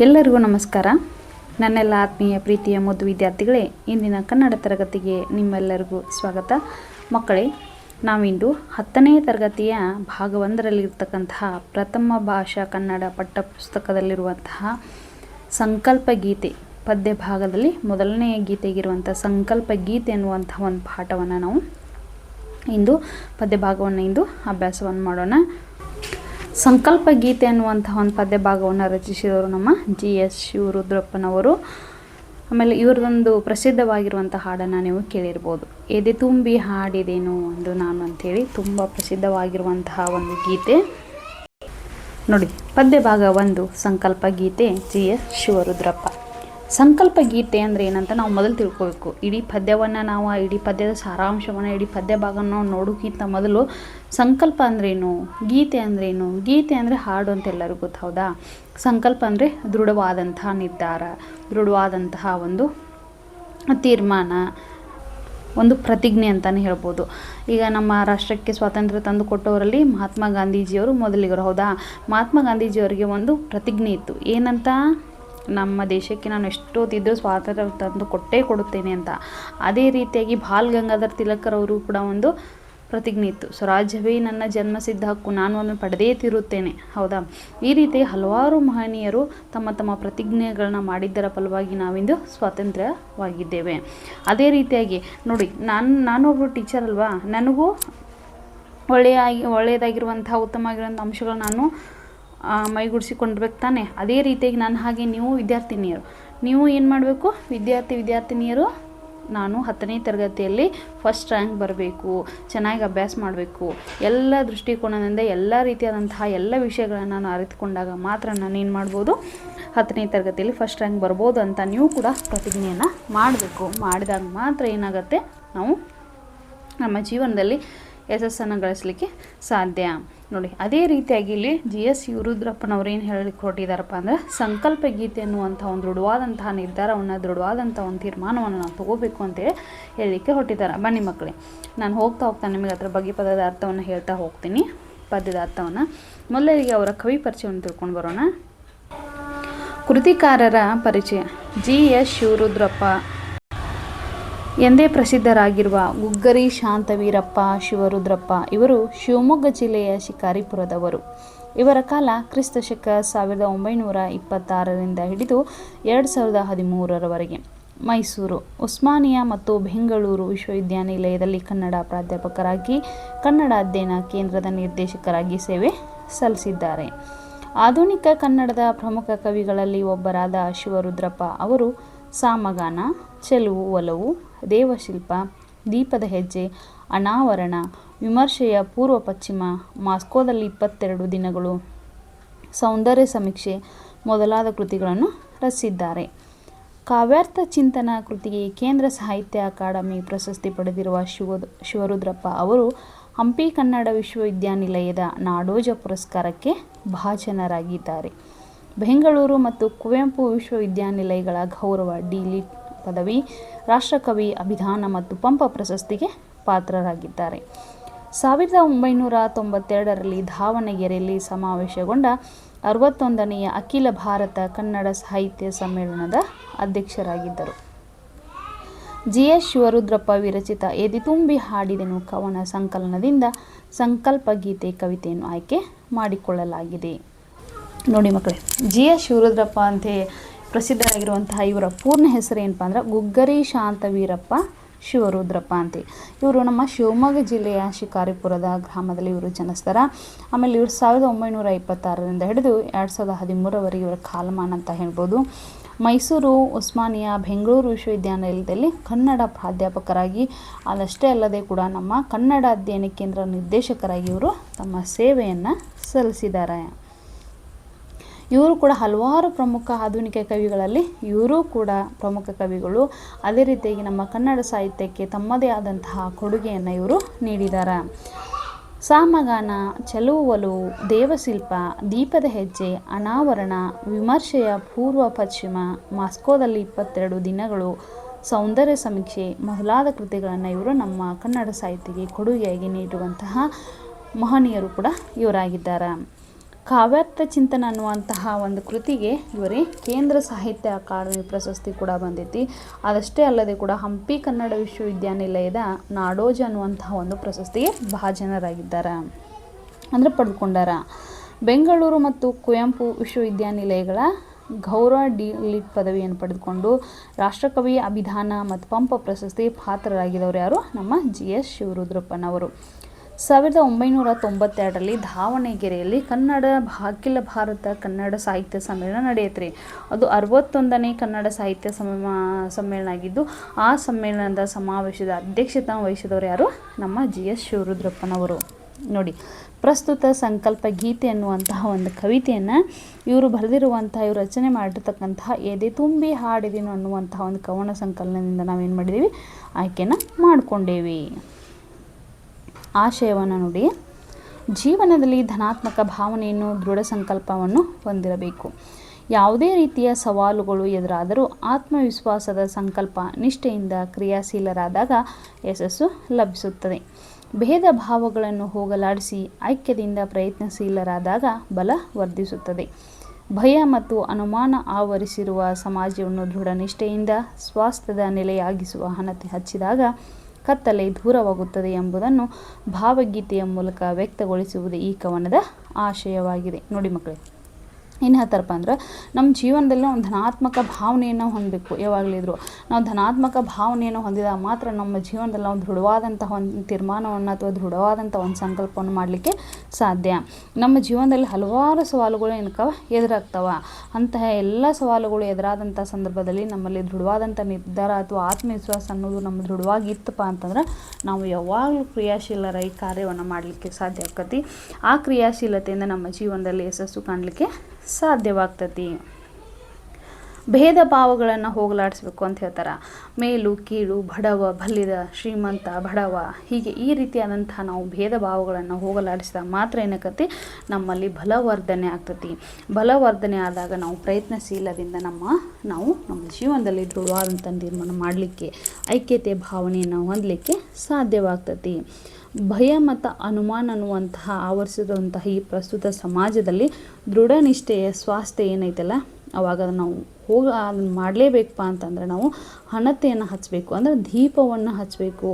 ಎಲ್ಲರಿಗೂ ನಮಸ್ಕಾರ. ನನ್ನೆಲ್ಲ ಆತ್ಮೀಯ ಪ್ರೀತಿಯ ಮುದ್ದು ವಿದ್ಯಾರ್ಥಿಗಳೇ, ಇಂದಿನ ಕನ್ನಡ ತರಗತಿಗೆ ನಿಮ್ಮೆಲ್ಲರಿಗೂ ಸ್ವಾಗತ. ಮಕ್ಕಳೇ, ನಾವಿಂದು ಹತ್ತನೇ ತರಗತಿಯ ಭಾಗ ಒಂದರಲ್ಲಿರ್ತಕ್ಕಂತಹ ಪ್ರಥಮ ಭಾಷಾ ಕನ್ನಡ ಪಠ್ಯಪುಸ್ತಕದಲ್ಲಿರುವಂತಹ ಸಂಕಲ್ಪ ಗೀತೆ, ಪದ್ಯ ಭಾಗದಲ್ಲಿ ಮೊದಲನೆಯ ಗೀತೆಗಿರುವಂಥ ಸಂಕಲ್ಪ ಗೀತೆ ಎನ್ನುವಂಥ ಒಂದು ಪಾಠವನ್ನು ನಾವು ಇಂದು ಪದ್ಯ ಭಾಗವನ್ನು ಇಂದು ಅಭ್ಯಾಸವನ್ನು ಮಾಡೋಣ. ಸಂಕಲ್ಪ ಗೀತೆ ಅನ್ನುವಂತಹ ಒಂದು ಪದ್ಯ ಭಾಗವನ್ನು ರಚಿಸಿದವರು ನಮ್ಮ ಜಿ ಎಸ್ ಶಿವರುದ್ರಪ್ಪನವರು. ಆಮೇಲೆ ಇವ್ರದೊಂದು ಪ್ರಸಿದ್ಧವಾಗಿರುವಂಥ ಹಾಡನ್ನು ನೀವು ಕೇಳಿರ್ಬೋದು. ಎದೆ ತುಂಬಿ ಹಾಡಿದೇನು ಒಂದು ನಾನು ಅಂಥೇಳಿ ತುಂಬ ಪ್ರಸಿದ್ಧವಾಗಿರುವಂತಹ ಒಂದು ಗೀತೆ. ನೋಡಿ, ಪದ್ಯ ಭಾಗ ಒಂದು, ಸಂಕಲ್ಪ ಗೀತೆ, ಜಿ ಎಸ್ ಶಿವರುದ್ರಪ್ಪ. ಸಂಕಲ್ಪ ಗೀತೆ ಅಂದರೆ ಏನಂತ ನಾವು ಮೊದಲು ತಿಳ್ಕೊಬೇಕು. ಇಡೀ ಪದ್ಯವನ್ನು ನಾವು ಆ ಇಡೀ ಪದ್ಯದ ಸಾರಾಂಶವನ್ನು, ಇಡೀ ಪದ್ಯ ಭಾಗನ ನೋಡೋಕ್ಕಿಂತ ಮೊದಲು ಸಂಕಲ್ಪ ಅಂದ್ರೇನು ಗೀತೆ ಅಂದ್ರೇನು ಗೀತೆ ಅಂದರೆ ಹಾಡು ಅಂತ ಎಲ್ಲರಿಗೂ ಗೊತ್ತೌದಾ ಸಂಕಲ್ಪ ಅಂದರೆ ದೃಢವಾದಂತಹ ನಿರ್ಧಾರ, ದೃಢವಾದಂತಹ ಒಂದು ತೀರ್ಮಾನ, ಒಂದು ಪ್ರತಿಜ್ಞೆ ಅಂತಲೇ ಹೇಳ್ಬೋದು. ಈಗ ನಮ್ಮ ರಾಷ್ಟ್ರಕ್ಕೆ ಸ್ವಾತಂತ್ರ್ಯ ತಂದು ಕೊಟ್ಟವರಲ್ಲಿ ಮಹಾತ್ಮ ಗಾಂಧೀಜಿಯವರು ಮೊದಲಿಗರು, ಹೌದಾ? ಮಹಾತ್ಮ ಗಾಂಧೀಜಿಯವರಿಗೆ ಒಂದು ಪ್ರತಿಜ್ಞೆ ಇತ್ತು. ಏನಂತ? ನಮ್ಮ ದೇಶಕ್ಕೆ ನಾನು ಎಷ್ಟೊತ್ತಿದ್ದರೂ ಸ್ವಾತಂತ್ರ್ಯ ತಂದು ಕೊಟ್ಟೇ ಕೊಡುತ್ತೇನೆ ಅಂತ. ಅದೇ ರೀತಿಯಾಗಿ ಬಾಲ್ ಗಂಗಾಧರ್ ತಿಲಕರವರು ಕೂಡ ಒಂದು ಪ್ರತಿಜ್ಞೆ ಇತ್ತು. ಸ್ವರಾಜ್ಯವೇ ನನ್ನ ಜನ್ಮ ಸಿದ್ಧ ಹಕ್ಕು, ನಾನು ಅದನ್ನು ಪಡೆದೇ ತಿರುತ್ತೇನೆ. ಹೌದಾ? ಈ ರೀತಿ ಹಲವಾರು ಮಹನೀಯರು ತಮ್ಮ ತಮ್ಮ ಪ್ರತಿಜ್ಞೆಗಳನ್ನ ಮಾಡಿದ್ದರ ಫಲವಾಗಿ ನಾವಿಂದು ಸ್ವಾತಂತ್ರ್ಯವಾಗಿದ್ದೇವೆ. ಅದೇ ರೀತಿಯಾಗಿ ನೋಡಿ, ನಾನು ನಾನೊಬ್ಬರು ಟೀಚರ್ ಅಲ್ವಾ? ನನಗೂ ಒಳ್ಳೆಯ ಒಳ್ಳೆಯದಾಗಿರುವಂಥ ಉತ್ತಮ ಆಗಿರುವಂಥ ಅಂಶಗಳು ನಾನು ಮೈಗೂಡಿಸಿಕೊಂಡಿರ್ಬೇಕು ತಾನೆ? ಅದೇ ರೀತಿಯಾಗಿ ನಾನು ಹಾಗೆ ನೀವು ವಿದ್ಯಾರ್ಥಿನಿಯರು. ನೀವು ಏನು ಮಾಡಬೇಕು? ವಿದ್ಯಾರ್ಥಿ, ವಿದ್ಯಾರ್ಥಿನಿಯರು, ನಾನು ಹತ್ತನೇ ತರಗತಿಯಲ್ಲಿ ಫಸ್ಟ್ ರ್ಯಾಂಕ್ ಬರಬೇಕು, ಚೆನ್ನಾಗಿ ಅಭ್ಯಾಸ ಮಾಡಬೇಕು. ಎಲ್ಲ ದೃಷ್ಟಿಕೋನದಿಂದ, ಎಲ್ಲ ರೀತಿಯಾದಂತಹ ಎಲ್ಲ ವಿಷಯಗಳನ್ನು ನಾನು ಅರಿತುಕೊಂಡಾಗ ಮಾತ್ರ ನಾನು ಏನು ಮಾಡ್ಬೋದು? ಹತ್ತನೇ ತರಗತಿಯಲ್ಲಿ ಫಸ್ಟ್ ರ್ಯಾಂಕ್ ಬರ್ಬೋದು ಅಂತ ನೀವು ಕೂಡ ಪ್ರತಿಜ್ಞೆಯನ್ನು ಮಾಡಬೇಕು. ಮಾಡಿದಾಗ ಮಾತ್ರ ಏನಾಗುತ್ತೆ? ನಾವು ನಮ್ಮ ಜೀವನದಲ್ಲಿ ಯಶಸ್ಸನ್ನು ಗಳಿಸಲಿಕ್ಕೆ ಸಾಧ್ಯ. ನೋಡಿ, ಅದೇ ರೀತಿಯಾಗಿ ಇಲ್ಲಿ ಜಿ ಎಸ್ ಯುರುದ್ರಪ್ಪನವ್ರು ಏನು ಹೇಳಿಕೊಟ್ಟಿದ್ದಾರಪ್ಪ ಅಂದರೆ, ಸಂಕಲ್ಪ ಗೀತೆ ಅನ್ನುವಂಥ ಒಂದು ದೃಢವಾದಂತಹ ನಿರ್ಧಾರವನ್ನು, ದೃಢವಾದಂಥ ಒಂದು ತೀರ್ಮಾನವನ್ನು ನಾವು ತಗೋಬೇಕು ಅಂತೇಳಿ ಹೇಳಲಿಕ್ಕೆ ಹೊಟ್ಟಿದ್ದಾರೆ ಬನ್ನಿ ಮಕ್ಕಳೇ, ನಾನು ಹೋಗ್ತಾ ಹೋಗ್ತಾ ನಿಮಗೆ ಅದರ ಬಗ್ಗೆ ಪದದ ಅರ್ಥವನ್ನು ಹೇಳ್ತಾ ಹೋಗ್ತೀನಿ. ಪದ್ಯದ ಅರ್ಥವನ್ನು ಮೊದಲಿಗೆ ಅವರ ಕವಿ ಪರಿಚಯವನ್ನು ತಿಳ್ಕೊಂಡು ಬರೋಣ. ಕೃತಿಕಾರರ ಪರಿಚಯ, ಜಿ ಎಸ್ ಶಿವರುದ್ರಪ್ಪ ಎಂದೇ ಪ್ರಸಿದ್ಧರಾಗಿರುವ ಗುಗ್ಗರಿ, ಶಾಂತವೀರಪ್ಪ, ಶಿವರುದ್ರಪ್ಪ ಇವರು ಶಿವಮೊಗ್ಗ ಜಿಲ್ಲೆಯ ಶಿಕಾರಿಪುರದವರು. ಇವರ ಕಾಲ ಕ್ರಿಸ್ತ ಶಕ ಸಾವಿರದ ಒಂಬೈನೂರ ಇಪ್ಪತ್ತಾರರಿಂದ ಹಿಡಿದು ಎರಡು ಸಾವಿರದ ಹದಿಮೂರರವರೆಗೆ. ಮೈಸೂರು, ಉಸ್ಮಾನಿಯಾ ಮತ್ತು ಬೆಂಗಳೂರು ವಿಶ್ವವಿದ್ಯಾನಿಲಯದಲ್ಲಿ ಕನ್ನಡ ಪ್ರಾಧ್ಯಾಪಕರಾಗಿ ಕನ್ನಡ ಅಧ್ಯಯನ ಕೇಂದ್ರದ ನಿರ್ದೇಶಕರಾಗಿ ಸೇವೆ ಸಲ್ಲಿಸಿದ್ದಾರೆ. ಆಧುನಿಕ ಕನ್ನಡದ ಪ್ರಮುಖ ಕವಿಗಳಲ್ಲಿ ಒಬ್ಬರಾದ ಶಿವರುದ್ರಪ್ಪ ಅವರು ಸಾಮಗಾನ, ಚೆಲುವು, ಒಲವು ದೇವಶಿಲ್ಪ, ದೀಪದ ಹೆಜ್ಜೆ, ಅನಾವರಣ, ವಿಮರ್ಶೆಯ ಪೂರ್ವ ಪಶ್ಚಿಮ, ಮಾಸ್ಕೋದಲ್ಲಿ ಇಪ್ಪತ್ತೆರಡು ದಿನಗಳು, ಸೌಂದರ್ಯ ಸಮೀಕ್ಷೆ ಮೊದಲಾದ ಕೃತಿಗಳನ್ನು ರಚಿಸಿದ್ದಾರೆ. ಕಾವ್ಯಾರ್ಥ ಚಿಂತನ ಕೃತಿಗೆ ಕೇಂದ್ರ ಸಾಹಿತ್ಯ ಅಕಾಡೆಮಿ ಪ್ರಶಸ್ತಿ ಪಡೆದಿರುವ ಶಿವ ಶಿವರುದ್ರಪ್ಪ ಅವರು ಹಂಪಿ ಕನ್ನಡ ವಿಶ್ವವಿದ್ಯಾನಿಲಯದ ನಾಡೋಜ ಪುರಸ್ಕಾರಕ್ಕೆ ಭಾಜನರಾಗಿದ್ದಾರೆ. ಬೆಂಗಳೂರು ಮತ್ತು ಕುವೆಂಪು ವಿಶ್ವವಿದ್ಯಾನಿಲಯಗಳ ಗೌರವ ಡಿಲಿಟ್ ಪದವಿ ರಾಷ್ಟ್ರಕವಿ, ಅಭಿಧಾನ ಮತ್ತು ಪಂಪ ಪ್ರಶಸ್ತಿಗೆ ಪಾತ್ರರಾಗಿದ್ದಾರೆ. ಸಾವಿರದ ಒಂಬೈನೂರ ತೊಂಬತ್ತೆರಡರಲ್ಲಿ ದಾವಣಗೆರೆಯಲ್ಲಿ ಸಮಾವೇಶಗೊಂಡ ಅರವತ್ತೊಂದನೆಯ ಅಖಿಲ ಭಾರತ ಕನ್ನಡ ಸಾಹಿತ್ಯ ಸಮ್ಮೇಳನದ ಅಧ್ಯಕ್ಷರಾಗಿದ್ದರು. ಜಿ. ಎಸ್. ಶಿವರುದ್ರಪ್ಪ ವಿರಚಿತ ಎದಿತುಂಬಿ ಹಾಡಿದೆನು ಕವನ ಸಂಕಲನದಿಂದ ಸಂಕಲ್ಪ ಗೀತೆ ಕವಿತೆಯನ್ನು ಆಯ್ಕೆ ಮಾಡಿಕೊಳ್ಳಲಾಗಿದೆ ನೋಡಿ ಮಕ್ಕಳೇ, ಜಿ. ಎಸ್. ಶಿವರುದ್ರಪ್ಪ ಅಂತ ಪ್ರಸಿದ್ಧರಾಗಿರುವಂತಹ ಇವರ ಪೂರ್ಣ ಹೆಸರು ಏನಪ್ಪ ಅಂದ್ರೆ ಗುಗ್ಗರಿ ಶಾಂತವೀರಪ್ಪ ಶಿವರುದ್ರಪ್ಪ ಅಂತ. ಇವರು ನಮ್ಮ ಶಿವಮೊಗ್ಗ ಜಿಲ್ಲೆಯ ಶಿಕಾರಿಪುರದ ಗ್ರಾಮದಲ್ಲಿ ಇವರು ಜನಿಸ್ತಾರೆ. ಆಮೇಲೆ ಇವರು ಸಾವಿರದ ಒಂಬೈನೂರ ಇಪ್ಪತ್ತಾರರಿಂದ ಹಿಡಿದು ಎರಡು ಸಾವಿರದ ಹದಿಮೂರವರೆಗೆ ಇವರ ಕಾಲಮಾನ ಅಂತ ಹೇಳ್ಬೋದು. ಮೈಸೂರು, ಉಸ್ಮಾನಿಯಾ, ಬೆಂಗಳೂರು ವಿಶ್ವವಿದ್ಯಾನಿಲಯದಲ್ಲಿ ಕನ್ನಡ ಪ್ರಾಧ್ಯಾಪಕರಾಗಿ ಅದಷ್ಟೇ ಅಲ್ಲದೆ ಕೂಡ ನಮ್ಮ ಕನ್ನಡ ಅಧ್ಯಯನ ಕೇಂದ್ರ ನಿರ್ದೇಶಕರಾಗಿ ಇವರು ತಮ್ಮ ಸೇವೆಯನ್ನು ಸಲ್ಲಿಸಿದ್ದಾರೆ. ಇವರು ಕೂಡ ಹಲವಾರು ಪ್ರಮುಖ ಆಧುನಿಕ ಕವಿಗಳಲ್ಲಿ ಇವರೂ ಕೂಡ ಪ್ರಮುಖ ಕವಿಗಳು. ಅದೇ ರೀತಿಯಾಗಿ ನಮ್ಮ ಕನ್ನಡ ಸಾಹಿತ್ಯಕ್ಕೆ ತಮ್ಮದೇ ಆದಂತಹ ಕೊಡುಗೆಯನ್ನು ಇವರು ನೀಡಿದ್ದಾರೆ ಸಾಮಗಾನ, ಚೆಲುವಲು, ದೇವಶಿಲ್ಪ, ದೀಪದ ಹೆಜ್ಜೆ, ಅನಾವರಣ, ವಿಮರ್ಶೆಯ ಪೂರ್ವ ಪಶ್ಚಿಮ, ಮಾಸ್ಕೋದಲ್ಲಿ ಇಪ್ಪತ್ತೆರಡು ದಿನಗಳು, ಸೌಂದರ್ಯ ಸಮೀಕ್ಷೆ, ಮೊದಲಾದ ಕೃತಿಗಳನ್ನು ಇವರು ನಮ್ಮ ಕನ್ನಡ ಸಾಹಿತ್ಯಕ್ಕೆ ಕೊಡುಗೆಯಾಗಿ ನೀಡುವಂತಹ ಮಹನೀಯರು ಕೂಡ ಇವರಾಗಿದ್ದಾರೆ. ಕಾವ್ಯಾರ್ಥ ಚಿಂತನ ಅನ್ನುವಂತಹ ಒಂದು ಕೃತಿಗೆ ಇವರೇ ಕೇಂದ್ರ ಸಾಹಿತ್ಯ ಅಕಾಡೆಮಿ ಪ್ರಶಸ್ತಿ ಕೂಡ ಬಂದೈತಿ. ಅದಷ್ಟೇ ಅಲ್ಲದೆ ಕೂಡ ಹಂಪಿ ಕನ್ನಡ ವಿಶ್ವವಿದ್ಯಾನಿಲಯದ ನಾಡೋಜ ಅನ್ನುವಂತಹ ಒಂದು ಪ್ರಶಸ್ತಿಗೆ ಭಾಜನರಾಗಿದ್ದಾರೆ ಅಂದರೆ ಪಡೆದುಕೊಂಡಾರ ಬೆಂಗಳೂರು ಮತ್ತು ಕುವೆಂಪು ವಿಶ್ವವಿದ್ಯಾನಿಲಯಗಳ ಗೌರವ ಡಿ ಲಿಟ್ ಪದವಿಯನ್ನು ಪಡೆದುಕೊಂಡು ರಾಷ್ಟ್ರಕವಿ ಅಭಿಧಾನ ಮತ್ತು ಪಂಪ ಪ್ರಶಸ್ತಿ ಪಾತ್ರರಾಗಿದ್ದವರು ಯಾರು? ನಮ್ಮ ಜಿ ಎಸ್ ಶಿವರುದ್ರಪ್ಪನವರು. ಸಾವಿರದ ಒಂಬೈನೂರ ತೊಂಬತ್ತೆರಡರಲ್ಲಿ ದಾವಣಗೆರೆಯಲ್ಲಿ ಕನ್ನಡ ಅಖಿಲ ಭಾರತ ಕನ್ನಡ ಸಾಹಿತ್ಯ ಸಮ್ಮೇಳನ ನಡೆಯುತ್ತೆ ಅದು ಅರವತ್ತೊಂದನೇ ಕನ್ನಡ ಸಾಹಿತ್ಯ ಸಮ ಸಮ್ಮೇಳನ ಆಗಿದ್ದು, ಆ ಸಮ್ಮೇಳನದ ಸಮಾವೇಶದ ಅಧ್ಯಕ್ಷತೆ ವಹಿಸಿದವರು ಯಾರು? ನಮ್ಮ ಜಿ ಎಸ್ ಶಿವರುದ್ರಪ್ಪನವರು. ನೋಡಿ, ಪ್ರಸ್ತುತ ಸಂಕಲ್ಪ ಗೀತೆ ಅನ್ನುವಂತಹ ಒಂದು ಕವಿತೆಯನ್ನು ಇವರು ಬರೆದಿರುವಂತಹ, ಇವರು ರಚನೆ ಮಾಡಿರ್ತಕ್ಕಂತಹ, ಎದೆ ತುಂಬಿ ಹಾಡಿದೀನೋ ಅನ್ನುವಂತಹ ಒಂದು ಕವನ ಸಂಕಲನದಿಂದ ನಾವೇನು ಮಾಡಿದ್ದೀವಿ ಆಯ್ಕೆನ ಮಾಡಿಕೊಂಡೇವಿ. ಆಶಯವನ್ನು ನುಡಿ ಜೀವನದಲ್ಲಿ ಧನಾತ್ಮಕ ಭಾವನೆಯನ್ನು, ದೃಢ ಸಂಕಲ್ಪವನ್ನು ಹೊಂದಿರಬೇಕು. ಯಾವುದೇ ರೀತಿಯ ಸವಾಲುಗಳು ಎದುರಾದರೂ ಆತ್ಮವಿಶ್ವಾಸದ ಸಂಕಲ್ಪ, ನಿಷ್ಠೆಯಿಂದ ಕ್ರಿಯಾಶೀಲರಾದಾಗ ಯಶಸ್ಸು ಲಭಿಸುತ್ತದೆ. ಭೇದ ಭಾವಗಳನ್ನು ಹೋಗಲಾಡಿಸಿ ಐಕ್ಯದಿಂದ ಪ್ರಯತ್ನಶೀಲರಾದಾಗ ಬಲ ವರ್ಧಿಸುತ್ತದೆ. ಭಯ ಮತ್ತು ಅನುಮಾನ ಆವರಿಸಿರುವ ಸಮಾಜವನ್ನು ದೃಢ ನಿಷ್ಠೆಯಿಂದ ಸ್ವಾಸ್ಥ್ಯದ ನೆಲೆಯಾಗಿಸುವ ಹಣತೆ ಹಚ್ಚಿದಾಗ ಕತ್ತಲೆ ದೂರವಾಗುತ್ತದೆ ಎಂಬುದನ್ನು ಭಾವಗೀತೆಯ ಮೂಲಕ ವ್ಯಕ್ತಗೊಳಿಸುವುದು ಈ ಕವನದ ಆಶಯವಾಗಿದೆ. ನೋಡಿ ಮಕ್ಕಳೇ. ಏನು ಹೇಳ್ತಾರಪ್ಪ ಅಂದ್ರೆ ನಮ್ಮ ಜೀವನದಲ್ಲಿ ಒಂದು ಧನಾತ್ಮಕ ಭಾವನೆಯನ್ನು ಹೊಂದಬೇಕು. ಯಾವಾಗಲಿದ್ರು ನಾವು ಧನಾತ್ಮಕ ಭಾವನೆಯನ್ನು ಹೊಂದಿದಾಗ ಮಾತ್ರ ನಮ್ಮ ಜೀವನದಲ್ಲಿ ನಾವು ದೃಢವಾದಂತಹ ಒಂದು ತೀರ್ಮಾನವನ್ನು ಅಥವಾ ದೃಢವಾದಂಥ ಒಂದು ಸಂಕಲ್ಪವನ್ನು ಮಾಡಲಿಕ್ಕೆ ಸಾಧ್ಯ. ನಮ್ಮ ಜೀವನದಲ್ಲಿ ಹಲವಾರು ಸವಾಲುಗಳು ಏನಕ್ಕವ? ಎದುರಾಗ್ತವ. ಅಂತಹ ಎಲ್ಲ ಸವಾಲುಗಳು ಎದುರಾದಂಥ ಸಂದರ್ಭದಲ್ಲಿ ನಮ್ಮಲ್ಲಿ ದೃಢವಾದಂಥ ನಿರ್ಧಾರ ಅಥವಾ ಆತ್ಮವಿಶ್ವಾಸ ಅನ್ನೋದು ನಮ್ಮ ದೃಢವಾಗಿ ಇತ್ತಪ್ಪ ಅಂತಂದ್ರೆ ನಾವು ಯಾವಾಗಲೂ ಕ್ರಿಯಾಶೀಲರಾಗಿ ಕಾರ್ಯವನ್ನು ಮಾಡಲಿಕ್ಕೆ ಸಾಧ್ಯ ಆಕತಿ. ಆ ಕ್ರಿಯಾಶೀಲತೆಯಿಂದ ನಮ್ಮ ಜೀವನದಲ್ಲಿ ಯಶಸ್ಸು ಕಾಣಲಿಕ್ಕೆ ಸಾಧ್ಯವಾಗ್ತತಿ. ಭೇದ ಭಾವಗಳನ್ನು ಹೋಗಲಾಡಿಸ್ಬೇಕು ಅಂತ ಹೇಳ್ತಾರೆ. ಮೇಲು, ಕೀಳು ಬಡವ ಬಲ್ಲಿದ ಶ್ರೀಮಂತ ಬಡವ ಹೀಗೆ ಈ ರೀತಿಯಾದಂತಹ ನಾವು ಭೇದ ಭಾವಗಳನ್ನು ಹೋಗಲಾಡಿಸಿದಾಗ ಮಾತ್ರ ಏನಕ್ಕತಿ ನಮ್ಮಲ್ಲಿ ಬಲವರ್ಧನೆ ಆಗ್ತತಿ. ಬಲವರ್ಧನೆ ಆದಾಗ ನಾವು ಪ್ರಯತ್ನಶೀಲದಿಂದ ನಮ್ಮ, ನಾವು ನಮ್ಮ ಜೀವನದಲ್ಲಿ ದೃಢವಾದಂಥ ನಿರ್ಮಾಣ ಮಾಡಲಿಕ್ಕೆ, ಐಕ್ಯತೆ ಭಾವನೆಯನ್ನು ಹೊಂದಲಿಕ್ಕೆ ಸಾಧ್ಯವಾಗ್ತತಿ. ಭಯ ಮತ್ತು ಅನುಮಾನ ಅನ್ನುವಂತಹ ಆವರಿಸಿದಂತಹ ಈ ಪ್ರಸ್ತುತ ಸಮಾಜದಲ್ಲಿ ದೃಢನಿಷ್ಠೆಯ ಸ್ವಾಸ್ಥ್ಯ ಏನೈತಲ್ಲ? ಅವಾಗ ನಾವು ಹೋಗ ಅದನ್ನು ಮಾಡಲೇಬೇಕಪ್ಪ ಅಂತಂದ್ರೆ ನಾವು ಹಣತೆಯನ್ನು ಹಚ್ಚಬೇಕು ಅಂದರೆ ದೀಪವನ್ನು ಹಚ್ಚಬೇಕು